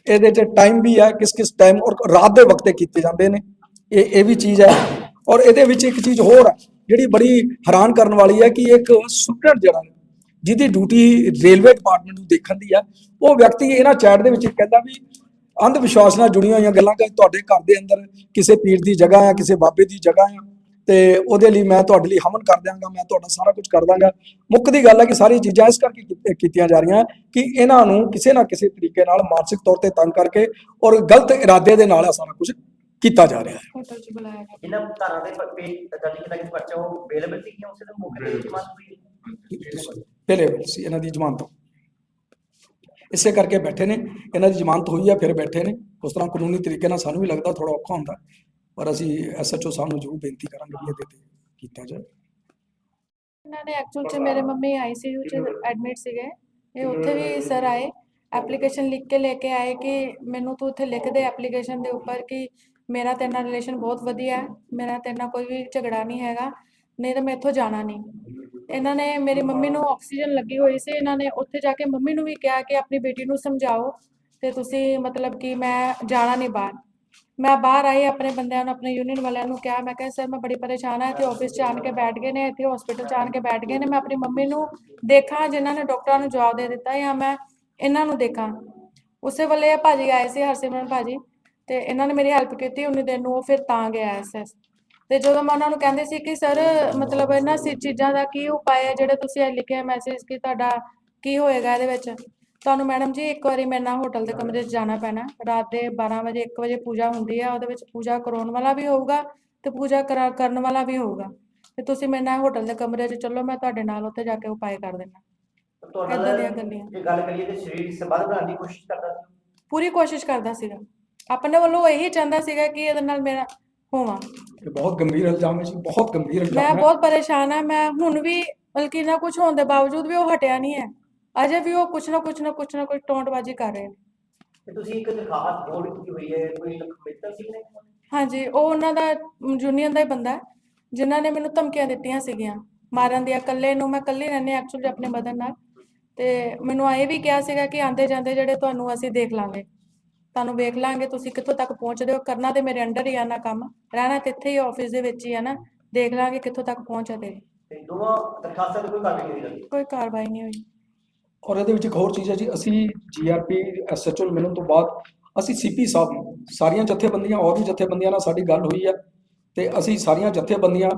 ਇਹਦੇ 'ਚ ਟਾਈਮ ਵੀ ਹੈ ਕਿਸ ਕਿਸ ਟਾਈਮ ਔਰ ਰਾਤ ਦੇ ਵਕਤੇ ਕੀਤੇ ਜਾਂਦੇ ਨੇ। ਇਹ ਇਹ ਵੀ ਚੀਜ਼ ਹੈ। ਔਰ ਇਹਦੇ ਵਿੱਚ ਇੱਕ ਚੀਜ਼ ਹੋਰ ਹੈ ਜਿਹੜੀ ਬੜੀ ਹੈਰਾਨ ਕਰਨ ਵਾਲੀ ਹੈ ਕਿ ਇੱਕ ਸਟੂਡੈਂਟ ਜਿਹੜਾ ਹੈ, ਜਿਹਦੀ ਡਿਊਟੀ ਰੇਲਵੇ ਡਿਪਾਰਟਮੈਂਟ ਨੂੰ ਦੇਖਣ ਦੀ ਹੈ ਉਹ ਵਿਅਕਤੀ ਇਹਨਾਂ ਚੈਟ ਦੇ ਵਿੱਚ ਕਹਿੰਦਾ ਵੀ ਅੰਧ ਵਿਸ਼ਵਾਸ ਨਾਲ ਜੁੜੀਆਂ ਹੋਈਆਂ ਗੱਲਾਂ ਕਿ ਤੁਹਾਡੇ ਘਰ ਦੇ ਅੰਦਰ ਕਿਸੇ ਪੀਰ ਦੀ ਜਗ੍ਹਾ ਹੈ ਕਿਸੇ ਬਾਬੇ ਦੀ ਜਗ੍ਹਾ ਹੈ ਤੇ ਉਹਦੇ ਲਈ ਮੈਂ ਤੁਹਾਡੇ ਲਈ ਹਵਨ ਕਰ ਦਿਆਂਗਾ ਮੈਂ ਤੁਹਾਡਾ ਸਾਰਾ ਕੁਝ ਕਰ ਦਾਂਗਾ ਮੁੱਖ ਦੀ ਗੱਲ ਹੈ ਕਿ ਸਾਰੀ ਚੀਜ਼ਾਂ ਇਸ ਕਰਕੇ ਕੀਤ- ਕੀਤੀਆਂ ਜਾ ਰਹੀਆਂ ਕਿ ਇਹਨਾਂ ਨੂੰ ਕਿਸੇ ਨਾ ਕਿਸੇ ਤਰੀਕੇ ਨਾਲ ਮਾਨਸਿਕ ਤੌਰ ਤੇ ਤੰਗ ਕਰਕੇ ਔਰ ਗਲਤ ਇਰਾਦੇ ਦੇ ਨਾਲ ਸਾਰਾ ਕੁਝ ਕੀਤਾ ਜਾ ਰਿਹਾ ਹੈ। ਹੋਟਲ 'ਚ ਬੁਲਾਇਆ ਗਿਆ। ਇਹਨਾਂ ਧਾਰਾ ਦੇ ਪੇਜ ਦਰਜ ਕੀਤਾ ਗਿਆ ਬੱਚਾ ਉਹ ਅਵੇਲੇਬਲ ਸੀ ਕਿ ਉਸੇ ਦੇ ਮੌਕੇ ਤੇ ਜਮਾਤ ਹੋਈ ਪਹਿਲੇ ਸੀ, ਇਹਨਾਂ ਦੀ ਜ਼ਮਾਨਤ। ਇਸੇ ਕਰਕੇ ਬੈਠੇ ਨੇ, ਇਹਨਾਂ ਦੀ ਜ਼ਮਾਨਤ ਹੋਈ ਹੈ ਫਿਰ ਬੈਠੇ ਨੇ। ਉਸ ਤਰ੍ਹਾਂ ਕਾਨੂੰਨੀ ਤਰੀਕੇ ਨਾਲ ਸਾਨੂੰ ਵੀ ਲੱਗਦਾ ਥੋੜਾ ਔਖਾ ਹੁੰਦਾ। ਪਰ ਅਸੀਂ ਐਸਐਚਓ ਸਾਹਿਬ ਨੂੰ ਜ਼ਰੂਰ ਬੇਨਤੀ ਕਰਾਂਗੇ ਵੀ ਇਹਦੇ ਤੇ ਕੀਤਾ ਜਾਏ। ਇਹਨਾਂ ਨੇ ਐਕਚੁਅਲ 'ਚ ਮੇਰੇ ਮੰਮੀ ਆਈਸੀਯੂ 'ਚ ਐਡਮਿਟ ਸੀਗੇ। ਇਹ ਉੱਥੇ ਵੀ ਸਰ ਆਏ। ਐਪਲੀਕੇਸ਼ਨ ਲਿਖ ਕੇ ਲੈ ਕੇ ਆਏ ਕਿ ਮੈਨੂੰ ਤੂੰ ਉੱਥੇ ਲਿਖ ਦੇ ਐਪਲੀਕੇਸ਼ਨ ਦੇ ਉੱਪਰ ਕਿ ਮੇਰਾ ਤੇਰੇ ਨਾਲ ਰਿਲੇਸ਼ਨ ਬਹੁਤ ਵਧੀਆ ਹੈ। ਮੇਰਾ ਤੇਰੇ ਨਾਲ ਕੋਈ ਵੀ ਝਗੜਾ ਨਹੀਂ ਹੈਗਾ। ਨਹੀਂ ਤਾਂ ਮੈਂ ਇੱਥੋਂ ਜਾਣਾ ਨਹੀਂ। ਇਹਨਾਂ ਨੇ ਮੇਰੀ ਮੰਮੀ ਨੂੰ ਆਕਸੀਜਨ ਲੱਗੀ ਹੋਈ ਸੀ, ਇਹਨਾਂ ਨੇ ਉੱਥੇ ਜਾ ਕੇ ਮੰਮੀ ਨੂੰ ਵੀ ਕਿਹਾ ਕਿ ਆਪਣੀ ਬੇਟੀ ਨੂੰ ਸਮਝਾਓ ਤੇ ਤੁਸੀਂ ਮਤਲਬ ਕਿ ਮੈਂ ਜਾਣਾ ਨਹੀਂ ਬਾਹਰ। ਮੈਂ ਬਾਹਰ ਆਈ, ਆਪਣੇ ਬੰਦਿਆਂ ਨੂੰ, ਆਪਣੇ ਯੂਨੀਅਨ ਵਾਲਿਆਂ ਨੂੰ ਕਿਹਾ, ਮੈਂ ਕਿਹਾ, ਸਰ, ਮੈਂ ਬੜੀ ਪਰੇਸ਼ਾਨ ਹਾਂ, ਇੱਥੇ ਆਫਿਸ 'ਚ ਆਣ ਕੇ ਬੈਠ ਗਏ ਨੇ, ਇੱਥੇ ਹਸਪੀਟਲ 'ਚ ਆਣ ਕੇ ਬੈਠ ਗਏ ਨੇ, ਮੈਂ ਆਪਣੀ ਮੰਮੀ ਨੂੰ ਦੇਖਾਂ, ਜਿਨ੍ਹਾਂ ਨੇ ਡਾਕਟਰਾਂ ਨੂੰ ਜਵਾਬ ਦੇ ਦਿੱਤਾ ਜਾਂ ਮੈਂ ਇਹਨਾਂ ਨੂੰ ਦੇਖਾਂ। ਉਸੇ ਵੇਲੇ ਇਹ ਭਾਜੀ ਆਏ ਸੀ, ਹਰਸਿਮਰਨ ਭਾਜੀ, ਤੇ ਇਹਨਾਂ ਨੇ ਮੇਰੀ ਹੈਲਪ ਕੀਤੀ, ਉਨੀ ਦਿਨ ਨੂੰ ਉਹ ਫਿਰ ਤਾਂ ਗਿਆ ਐਸਐਸ ਤੇ ਜਦੋਂ ਮੈਂ ਉਹਨਾਂ ਨੂੰ ਕਹਿੰਦੇ ਸੀ ਕਿ ਸਰ ਮਤਲਬ ਇਹਨਾਂ ਸੀ ਚੀਜ਼ਾਂ ਦਾ ਕੀ ਉਪਾਅ ਹੈ ਜਿਹੜੇ ਤੁਸੀਂ ਇਹ ਲਿਖਿਆ ਮੈਸੇਜ ਕਿ ਤੁਹਾਡਾ ਕੀ ਹੋਏਗਾ ਇਹਦੇ ਵਿੱਚ? ਤੁਹਾਨੂੰ ਮੈਡਮ ਜੀ ਇੱਕ ਵਾਰੀ ਮੇਰੇ ਨਾਲ ਹੋਟਲ ਦੇ ਕਮਰੇ 'ਚ ਜਾਣਾ ਪੈਣਾ। ਰਾਤ ਦੇ 12 ਵਜੇ 1 ਵਜੇ ਪੂਜਾ ਹੁੰਦੀ ਹੈ ਉਹਦੇ ਵਿੱਚ ਪੂਜਾ ਕਰਾਉਣ ਵਾਲਾ ਵੀ ਹੋਊਗਾ ਤੇ ਪੂਜਾ ਕਰਾ ਕਰਨ ਵਾਲਾ ਵੀ ਹੋਊਗਾ। ਤੇ ਤੁਸੀਂ ਮੇਰੇ ਨਾਲ ਹੋਟਲ ਦੇ ਕਮਰੇ 'ਚ ਚੱਲੋ ਮੈਂ ਤੁਹਾਡੇ ਨਾਲ ਉੱਥੇ ਜਾ ਕੇ ਉਪਾਅ ਕਰ ਦੇਣਾ ਤੁਹਾਡਾ ਦੀਆਂ ਗੱਲਾਂ। ਕਰੀਏ ਤੇ ਸਰੀਰਕ ਸੰਬੰਧ ਬਣਾਉਣ ਦੀ ਕੋਸ਼ਿਸ਼ ਕਰਦਾ ਸੀ। ਪੂਰੀ ਕੋਸ਼ਿਸ਼ ਕਰਦਾ ਸੀਗਾ। ਆਪਣੇ ਵੱਲੋਂ ਇਹੀ ਚਾਹੁੰਦਾ ਸੀਗਾ ਕਿ ਇਹਦੇ ਨਾਲ ਮੇਰਾ ਹੋਵਾਂ। ਇਹ ਬਹੁਤ ਗੰਭੀਰ ਇਲਜ਼ਾਮ ਹੈ ਜੀ ਬਹੁਤ ਗੰਭੀਰ ਮੈਂ ਇਲਜ਼ਾਮ ਹੈ। ਬਹੁਤ ਪਰੇਸ਼ਾਨ ਹਾਂ ਮੈਂ ਹੁਣ ਵੀ ਬਲਕਿ ਨਾ ਕੁਝ ਹੋਣ ਦੇ ਬਾਵਜੂਦ ਵੀ ਉਹ ਹਟਿਆ ਨਹੀਂ ਹੈ। ਅਜੇ ਵੀ ਉਹ ਕੁਛ ਨਾ ਕੁਛ ਨਾ ਕੁਛ ਨਾ ਕੁਛ ਟੋਂਟਬਾਜ਼ੀ ਕਰ ਰਹੇ ਨੇ ਤੇ ਤੁਸੀਂ ਇੱਕ ਦਰਖਾਸਤ ਹੋਰ ਕੀਤੀ ਹੋਈ ਹੈ ਕੋਈ ਮਿੱਤਰ ਸੀ ਨੇ ਹਾਂਜੀ ਉਹ ਉਹਨਾਂ ਦਾ ਜੂਨੀਅਰ ਦਾ ਹੀ ਬੰਦਾ ਹੈ, ਜਿਨ੍ਹਾਂ ਨੇ ਮੈਨੂੰ ਧਮਕੀਆਂ ਦਿੱਤੀਆਂ ਸੀਗੀਆਂ। ਮਾਰਨ ਦੀਆਂ ਇਕੱਲੇ ਨੂੰ ਮੈਂ ਇਕੱਲੀ ਰਹਿੰਦੀ ਐਕਚੁਅਲੀ ਆਪਣੇ ਮਦਨ ਨਾਲ। ਤੇ ਮੈਨੂੰ ਆਏ ਵੀ ਕਿਹਾ ਸੀਗਾ ਕਿ ਆਂਦੇ ਜਾਂਦੇ ਜਿਹੜੇ ਤੁਹਾਨੂੰ ਅਸੀਂ ਦੇਖ ਲਾਂਗੇ। ਤੁਹਾਨੂੰ ਵੇਖ ਲਾਂਗੇ ਤੁਸੀਂ ਕਿੱਥੋਂ ਤੱਕ ਪਹੁੰਚਦੇ ਹੋ? ਕਰਨਾ ਤੇ ਮੇਰੇ ਅੰਡਰ ਹੀ ਆ ਨਾ ਕੰਮ। ਰਹਿਣਾ ਤੇ ਇੱਥੇ ਹੀ ਆਫਿਸ ਦੇ ਵਿੱਚ ਹੀ ਆ ਨਾ। ਦੇਖ ਲਾਂਗੇ ਕਿੱਥੋਂ ਤੱਕ ਪਹੁੰਚਾ ਤੇਰੀ ਤੇ ਦੋਵਾਂ ਦਰਖਾਸਤਾਂ ਤੇ ਕੋਈ ਕਾਰਵਾਈ ਨਹੀਂ ਹੋਈ ਕੋਈ ਕਾਰਵਾਈ ਨਹੀਂ ਹੋਈ। ਔਰ ਇਹਦੇ ਵਿੱਚ ਇੱਕ ਹੋਰ ਚੀਜ਼ ਹੈ ਜੀ ਅਸੀਂ ਜੀਆਰਪੀ ਐਸਐਚਓ ਮਿਲਣ ਤੋਂ ਬਾਅਦ ਅਸੀਂ ਸੀਪੀ ਸਾਹਿਬ ਨੂੰ ਸਾਰੀਆਂ ਜਥੇਬੰਦੀਆਂ ਔਰ ਵੀ ਜਥੇਬੰਦੀਆਂ ਨਾਲ ਸਾਡੀ ਗੱਲ ਹੋਈ ਹੈ। ਤੇ ਅਸੀਂ ਸਾਰੀਆਂ ਜਥੇਬੰਦੀਆਂ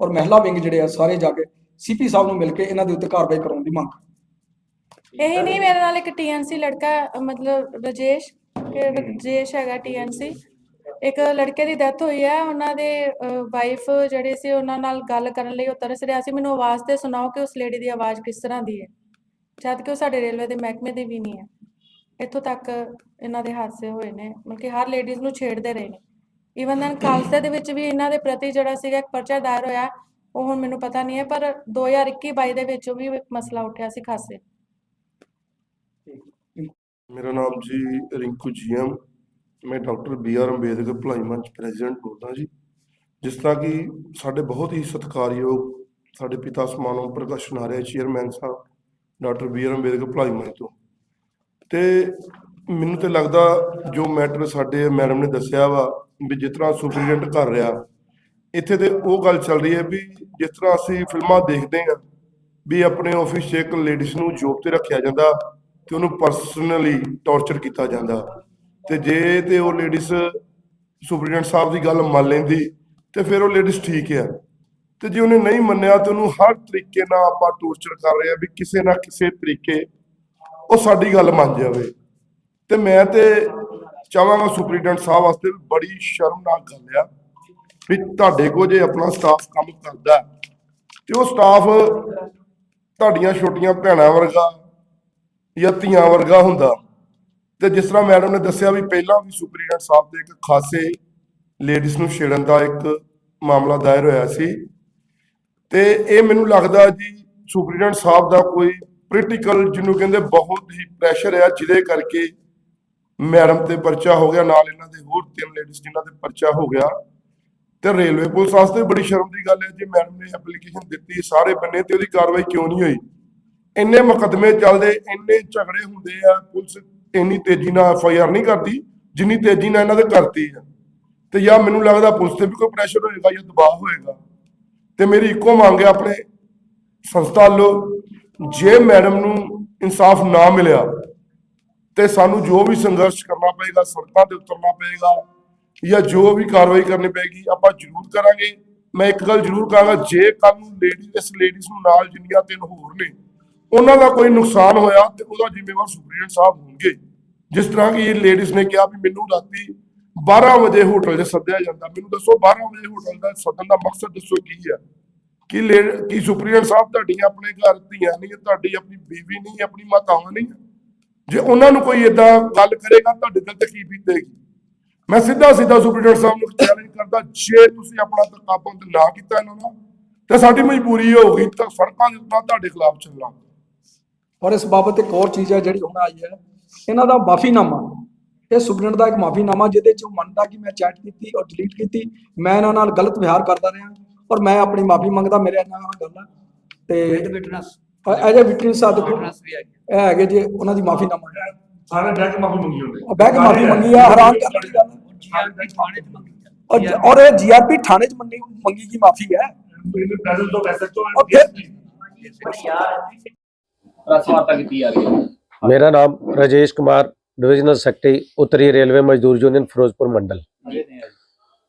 ਔਰ ਮਹਿਲਾ ਵਿੰਗ ਜਿਹੜੇ ਆ ਸਾਰੇ ਜਾ ਕੇ ਸੀਪੀ ਸਾਹਿਬ ਨੂੰ ਮਿਲ ਕੇ ਇਹਨਾਂ ਦੇ ਉੱਤੇ ਕਾਰਵਾਈ ਕਰਾਉਣ ਦੀ ਮੰਗ। ਇਹੀ ਨਹੀਂ ਮੇਰੇ ਨਾਲ ਇੱਕ ਟੀਐਨਸੀ ਲੜਕਾ ਮਤਲਬ ਰਜੇਸ਼ ਕਿ ਹੈਗਾ ਟੀਐਨਸੀ ਇੱਕ ਲੜਕੇ ਦੀ ਡੈਥ ਹੋਈ ਹੈ, ਉਹਨਾਂ ਦੇ ਵਾਈਫ ਜਿਹੜੇ ਸੀ ਉਹਨਾਂ ਨਾਲ ਗੱਲ ਕਰਨ ਲਈ ਉਹ ਤਰਸ ਰਿਹਾ ਸੀ। ਮੈਨੂੰ ਆਵਾਜ਼ ਤੇ ਸੁਣਾਓ ਕਿ ਉਸ ਲੇਡੀ ਦੀ ਆਵਾਜ਼ ਕਿਸ ਤਰ੍ਹਾਂ ਦੀ ਹੈ? ਜਦ ਕਿ ਉਹ ਸਾਡੇ ਰੇਲਵੇ ਦੇ ਮਹਿਕਮੇ ਦੀ ਵੀ ਨਹੀਂ ਹੈ। ਇੱਥੋਂ ਤੱਕ ਇਹਨਾਂ ਦੇ ਹਾਦਸੇ ਹੋਏ ਨੇ, ਮਤਲਬ ਕਿ ਹਰ ਲੇਡੀਜ਼ ਨੂੰ ਛੇੜਦੇ ਰਹੇ ਨੇ। ਈਵਨ ਦੈਨ ਖਾਲਸੇ ਦੇ ਵਿੱਚ ਵੀ ਇਹਨਾਂ ਦੇ ਪ੍ਰਤੀ ਜਿਹੜਾ ਸੀਗਾ ਇੱਕ ਪਰਚਾ ਦਾਇਰ ਹੋਇਆ, ਉਹ ਹੁਣ ਮੈਨੂੰ ਪਤਾ ਨਹੀਂ ਹੈ, ਪਰ 2021 22 ਦੇ ਵਿੱਚ ਵੀ ਮਸਲਾ ਉੱਠਿਆ ਸੀ ਖਾਸੇ। ਮੇਰਾ ਨਾਮ ਜੀ ਰਿੰਕੂ ਜੀਐਮ ਮੈਂ ਡਾਕਟਰ ਬੀ ਆਰ ਅੰਬੇਦਕਰ ਭਲਾਈ ਮੰਚ ਪ੍ਰੈਜ਼ੀਡੈਂਟ ਬੋਲਦਾ ਜੀ। ਜਿਸ ਤਰ੍ਹਾਂ ਕਿ ਸਾਡੇ ਬਹੁਤ ਹੀ ਸਤਿਕਾਰਯੋਗ ਸਾਡੇ ਪਿਤਾ ਸਮਾਨੋ ਪ੍ਰਕਾਸ਼ ਨਾਰਿਆ ਚੇਅਰਮੈਨ ਸਾਹਿਬ, ਡਾਕਟਰ ਬੀ ਆਰ ਅੰਬੇਦਕਰ ਭਲਾਈ ਮੰਚ ਤੋਂ। ਤੇ ਮੈਨੂੰ ਤੇ ਲੱਗਦਾ ਜੋ ਮੈਟਰ ਸਾਡੇ ਮੈਡਮ ਨੇ ਦੱਸਿਆ ਵਾ ਵੀ ਜਿਸ ਤਰ੍ਹਾਂ ਸੁਪਰੀਡੈਂਟ ਕਰ ਰਿਹਾ, ਇੱਥੇ ਤੇ ਉਹ ਗੱਲ ਚੱਲ ਰਹੀ ਹੈ ਵੀ ਜਿਸ ਤਰ੍ਹਾਂ ਅਸੀਂ ਫਿਲਮਾਂ ਦੇਖਦੇ ਹਾਂ ਵੀ ਆਪਣੇ ਆਫਿਸ 'ਚ ਇੱਕ ਲੇਡੀਜ਼ ਨੂੰ ਜੋਬ ਤੇ ਰੱਖਿਆ ਜਾਂਦਾ ਤੇ ਉਹਨੂੰ ਪਰਸਨਲੀ ਟੌਰਚਰ ਕੀਤਾ ਜਾਂਦਾ। ਤੇ ਜੇ ਤੇ ਉਹ ਲੇਡੀਜ਼ ਸੁਪਰੀਡੈਂਟ ਸਾਹਿਬ ਦੀ ਗੱਲ ਮੰਨ ਲੈਂਦੀ ਤੇ ਫਿਰ ਉਹ ਲੇਡੀਜ਼ ਠੀਕ ਆ। ਤੇ ਜੇ ਉਹਨੇ ਨਹੀਂ ਮੰਨਿਆ ਤੇ ਉਹਨੂੰ ਹਰ ਤਰੀਕੇ ਨਾਲ ਆਪਾਂ ਟੌਰਚਰ ਕਰ ਰਹੇ ਆ ਵੀ ਕਿਸੇ ਨਾ ਕਿਸੇ ਤਰੀਕੇ ਉਹ ਸਾਡੀ ਗੱਲ ਮੰਨ ਜਾਵੇ। ਤੇ ਮੈਂ ਤੇ ਚਾਹਾਂਗਾ ਸੁਪਰੀਡੈਂਟ ਸਾਹਿਬ ਵਾਸਤੇ ਬੜੀ ਸ਼ਰਮਨਾਕ ਗੱਲ ਆ ਵੀ ਤੁਹਾਡੇ ਕੋਲ ਜੇ ਆਪਣਾ ਸਟਾਫ ਕੰਮ ਕਰਦਾ ਹੈ, ਤੇ ਉਹ ਸਟਾਫ ਤੁਹਾਡੀਆਂ ਛੋਟੀਆਂ ਭੈਣਾਂ ਵਰਗਾ ਜਾਂ ਧੀਆਂ ਵਰਗਾ ਹੁੰਦਾ। ਤੇ ਜਿਸ ਤਰ੍ਹਾਂ ਮੈਡਮ ਨੇ ਦੱਸਿਆ ਵੀ ਪਹਿਲਾਂ ਵੀ ਸੁਪਰੀਡੈਂਟ ਸਾਹਿਬ ਦੇ ਇੱਕ ਖਾਸੇ ਲੇਡੀਜ਼ ਨੂੰ ਛੇੜਨ ਦਾ ਇੱਕ ਮਾਮਲਾ ਦਾਇਰ ਹੋਇਆ ਸੀ। ਤੇ ਇਹ ਮੈਨੂੰ ਲੱਗਦਾ ਜੀ ਸੁਪਰੀਡੈਂਟ ਸਾਹਿਬ ਦਾ ਕੋਈ ਪੋਲੀਟੀਕਲ ਜਿਹਨੂੰ ਕਹਿੰਦੇ ਬਹੁਤ ਹੀ ਪ੍ਰੈਸ਼ਰ ਹੈ ਜਿਹਦੇ ਕਰਕੇ ਮੈਡਮ ਤੇ ਪਰਚਾ ਹੋ ਗਿਆ, ਨਾਲ ਇਹਨਾਂ ਦੇ ਹੋਰ ਤਿੰਨ ਲੇਡੀਜ਼ ਜਿਨ੍ਹਾਂ ਤੇ ਪਰਚਾ ਹੋ ਗਿਆ। ਤੇ ਰੇਲਵੇ ਪੁਲਿਸ ਵਾਸਤੇ ਬੜੀ ਸ਼ਰਮ ਦੀ ਗੱਲ ਹੈ ਜੇ, ਮੈਡਮ ਨੇ ਐਪਲੀਕੇਸ਼ਨ ਦਿੱਤੀ, ਸਾਰੇ ਬੰਨੇ ਤੇ ਉਹਦੀ ਕਾਰਵਾਈ ਕਿਉਂ ਨਹੀਂ ਹੋਈ? ਇੰਨੇ ਮੁਕੱਦਮੇ ਚੱਲਦੇ, ਇੰਨੇ ਝਗੜੇ ਹੁੰਦੇ ਆ, ਪੁਲਿਸ ਇੰਨੀ ਤੇਜ਼ੀ ਨਾਲ ਐਫ ਆਈ ਆਰ ਨਹੀਂ ਕਰਦੀ, ਜਿੰਨੀ ਤੇਜ਼ੀ ਨਾਲ ਇਹਨਾਂ ਦੇ ਕਰਤੀ ਆ। ਤੇ ਜਾਂ ਮੈਨੂੰ ਲੱਗਦਾ ਪੁਲਿਸ ਤੇ ਵੀ ਕੋਈ ਪ੍ਰੈਸ਼ਰ ਹੋਏਗਾ ਜਾਂ ਦਬਾਅ ਹੋਏਗਾ। ਤੇ ਮੇਰੀ ਇੱਕੋ ਮੰਗ ਹੈ ਆਪਣੇ ਸੰਸਥਾ ਵੱਲੋਂ, ਜੇ ਮੈਡਮ ਨੂੰ ਇਨਸਾਫ ਨਾ ਮਿਲਿਆ, ਤੇ ਸਾਨੂੰ ਜੋ ਵੀ ਸੰਘਰਸ਼ ਕਰਨਾ ਪਏਗਾ, ਸੜਕਾਂ ਤੇ ਉਤਰਨਾ ਪਏਗਾ, ਜਾਂ ਜੋ ਵੀ ਕਾਰਵਾਈ ਕਰਨੀ ਪਏਗੀ, ਆਪਾਂ ਜ਼ਰੂਰ ਕਰਾਂਗੇ। ਮੈਂ ਇੱਕ ਗੱਲ ਜ਼ਰੂਰ ਕਹਾਂਗਾ, ਜੇ ਕੱਲ ਨੂੰ ਲੇਡੀ ਇਸ ਲੇਡੀਜ਼ ਨੂੰ ਨਾਲ ਜਿੰਨੀਆਂ ਤਿੰਨ ਹੋਰ ਨੇ ਉਹਨਾਂ ਦਾ ਕੋਈ ਨੁਕਸਾਨ ਹੋਇਆ ਤੇ ਉਹਦਾ ਜ਼ਿੰਮੇਵਾਰ ਸੁਪਰੀਡੈਂਟ ਸਾਹਿਬ ਹੋਣਗੇ। ਜਿਸ ਤਰ੍ਹਾਂ ਕਿ ਇਹ ਲੇਡੀਜ਼ ਨੇ ਕਿਹਾ ਵੀ ਮੈਨੂੰ ਰਾਤੀ 12 ਵਜੇ ਹੋਟਲ 'ਚ ਸੱਦਿਆ ਜਾਂਦਾ। ਮੈਨੂੰ ਦੱਸੋ 12 ਵਜੇ ਹੋਟਲ ਦਾ ਸੱਦਣ ਦਾ ਮਕਸਦ ਦੱਸੋ ਕੀ ਹੈ? ਕਿ ਲੇ ਸੁਪਰੀਡੈਂਟ ਸਾਹਿਬ ਤੁਹਾਡੀਆਂ ਆਪਣੇ ਘਰ ਧੀਆਂ ਨਹੀਂ ਤੁਹਾਡੀ ਆਪਣੀ ਬੀਵੀ ਨਹੀਂ ਆਪਣੀ ਮਾਤਾਵਾਂ ਨਹੀਂ ਜੇ ਉਹਨਾਂ ਨੂੰ ਕੋਈ ਏਦਾਂ ਗੱਲ ਕਰੇਗਾ, ਤੁਹਾਡੇ ਦਿਲ ਤੇ ਕੀ ਬੀਤੇਗੀ? ਮੈਂ ਸਿੱਧਾ ਸਿੱਧਾ ਸੁਪਰੀਡੈਂਟ ਸਾਹਿਬ ਨੂੰ ਚੈਲੰਜ ਕਰਦਾ, ਜੇ ਤੁਸੀਂ ਆਪਣਾ ਤਕਾਬੰਦ ਨਾ ਕੀਤਾ ਇਹਨਾਂ ਨਾਲ, ਤਾਂ ਸਾਡੀ ਮਜਬੂਰੀ ਹੋਊਗੀ ਤਾਂ ਸੜਕਾਂ ਦੇ ਉੱਤੇ ਤੁਹਾਡੇ ਖਿਲਾਫ ਚੱਲਣਾ। ਔਰ ਇਸ ਬਾਬਤ ਇੱਕ ਹੋਰ ਚੀਜ਼ ਹੈ ਜਿਹੜੀ ਹੁਣ ਆਈ ਹੈ ਇਹਨਾਂ ਦਾ ਮਾਫੀਨਾਮਾ। ਇਹ ਸੁਪਰਡੈਂਟ ਦਾ ਇੱਕ ਮਾਫੀਨਾਮਾ ਜਿਹਦੇ ਚ ਉਹ ਮੰਨਦਾ ਕਿ ਮੈਂ ਚੈਟ ਕੀਤੀ ਔਰ ਡਿਲੀਟ ਕੀਤੀ ਮੈਂ ਇਹਨਾਂ ਨਾਲ ਗਲਤ ਵਿਵਹਾਰ ਕਰਦਾ ਰਿਹਾ ਔਰ ਮੈਂ ਆਪਣੀ ਮਾਫੀ ਮੰਗਦਾ ਮੇਰੇ ਨਾਲ ਗੱਲ ਹੈ ਤੇ ਵਿਟਨੈਸ ਐਜ ਅ ਵਿਟਨੈਸ ਆ ਦੇਖੋ ਇਹ ਹੈਗੇ ਜੇ ਉਹਨਾਂ ਦੀ ਮਾਫੀਨਾਮਾ। ਹੈ ਸਾਰੇ ਬਹਿ ਕੇ ਮਾਫੀ ਮੰਗੀ ਹੁੰਦੇ ਉਹ ਬਹਿ ਕੇ ਮਾਫੀ ਮੰਗੀ ਆ ਹੈਰਾਨ ਕਰਨ ਵਾਲੀ ਗੱਲ ਹੈ। ਜੀਆਰਪੀ ਥਾਣੇ ਚ ਮੰਗੀ ਔਰ ਜ- ਔਰ ਇਹ ਜੀਆਰਪੀ ਥਾਣੇ ਚ ਮੰਗੀ ਮੰਗੀ ਕੀ ਮਾਫੀ ਹੈ? ਪ੍ਰੈਜ਼ੈਂਟ ਤੋਂ ਐਸਐਚਓ ਔਰ ਰਸਮ ਕੀਤੀ ਜਾ ਰਹੀ ਹੈ। ਮੇਰਾ ਨਾਮ ਰਜੇਸ਼ ਕੁਮਾਰ ਡਿਵੀਜ਼ਨਲ ਸੈਕਟਰੀ ਉੱਤਰੀ ਰੇਲਵੇ ਮਜ਼ਦੂਰ ਯੂਨੀਅਨ ਫਿਰੋਜ਼ਪੁਰ ਮੰਡਲ।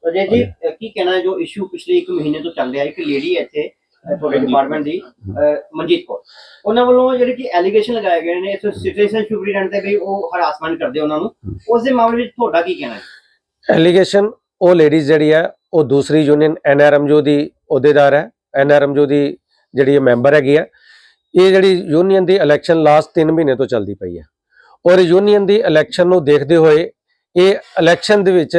ਰਜੇ ਜੀ ਕੀ ਕਹਿਣਾ ਹੈ ਜੋ ਇਸ਼ੂ ਪਿਛਲੇ 1 ਮਹੀਨੇ ਤੋਂ ਚੱਲ ਰਿਹਾ ਹੈ? ਕਿ ਲੇਡੀ ਇੱਥੇ ਤੁਹਾਡੇ ਡਿਪਾਰਟਮੈਂਟ ਦੀ ਮਨਜੀਤ ਕੌਰ। ਉਹਨਾਂ ਵੱਲੋਂ ਜਿਹੜੇ ਕਿ ਐਲੀਗੇਸ਼ਨ ਲਗਾਏ ਗਏ ਨੇ ਇਸ ਸਿਚੁਏਸ਼ਨ ਸੁਪਰੀਡੈਂਟ ਤੇ ਵੀ ਉਹ ਹਰਾਸਮੈਂਟ ਕਰਦੇ ਉਹਨਾਂ ਨੂੰ। ਉਸ ਦੇ ਮਾਮਲੇ ਵਿੱਚ ਤੁਹਾਡਾ ਕੀ ਕਹਿਣਾ ਹੈ? ਐਲੀਗੇਸ਼ਨ ਉਹ ਲੇਡੀਜ਼ ਜਿਹੜੀ ਹੈ ਉਹ ਦੂਸਰੀ ਯੂਨੀਅਨ ਐਨਆਰਐਮਜੋ ਦੀ ਅਹੁਦੇਦਾਰ ਹੈ। ਐਨਆਰਐਮਜੋ ਦੀ ਜਿਹੜੀ ਮੈਂਬਰ ਹੈਗੀ ਆ ਇਹ ਜਿਹੜੀ ਯੂਨੀਅਨ ਦੀ ਇਲੈਕਸ਼ਨ ਲਾਸਟ 3 ਮਹੀਨੇ ਤੋਂ ਚੱਲਦੀ ਪਈ ਹੈ। ਔਰ ਯੂਨੀਅਨ ਦੀ ਇਲੈਕਸ਼ਨ ਨੂੰ ਦੇਖਦੇ ਹੋਏ ਇਹ ਇਲੈਕਸ਼ਨ ਦੇ ਵਿੱਚ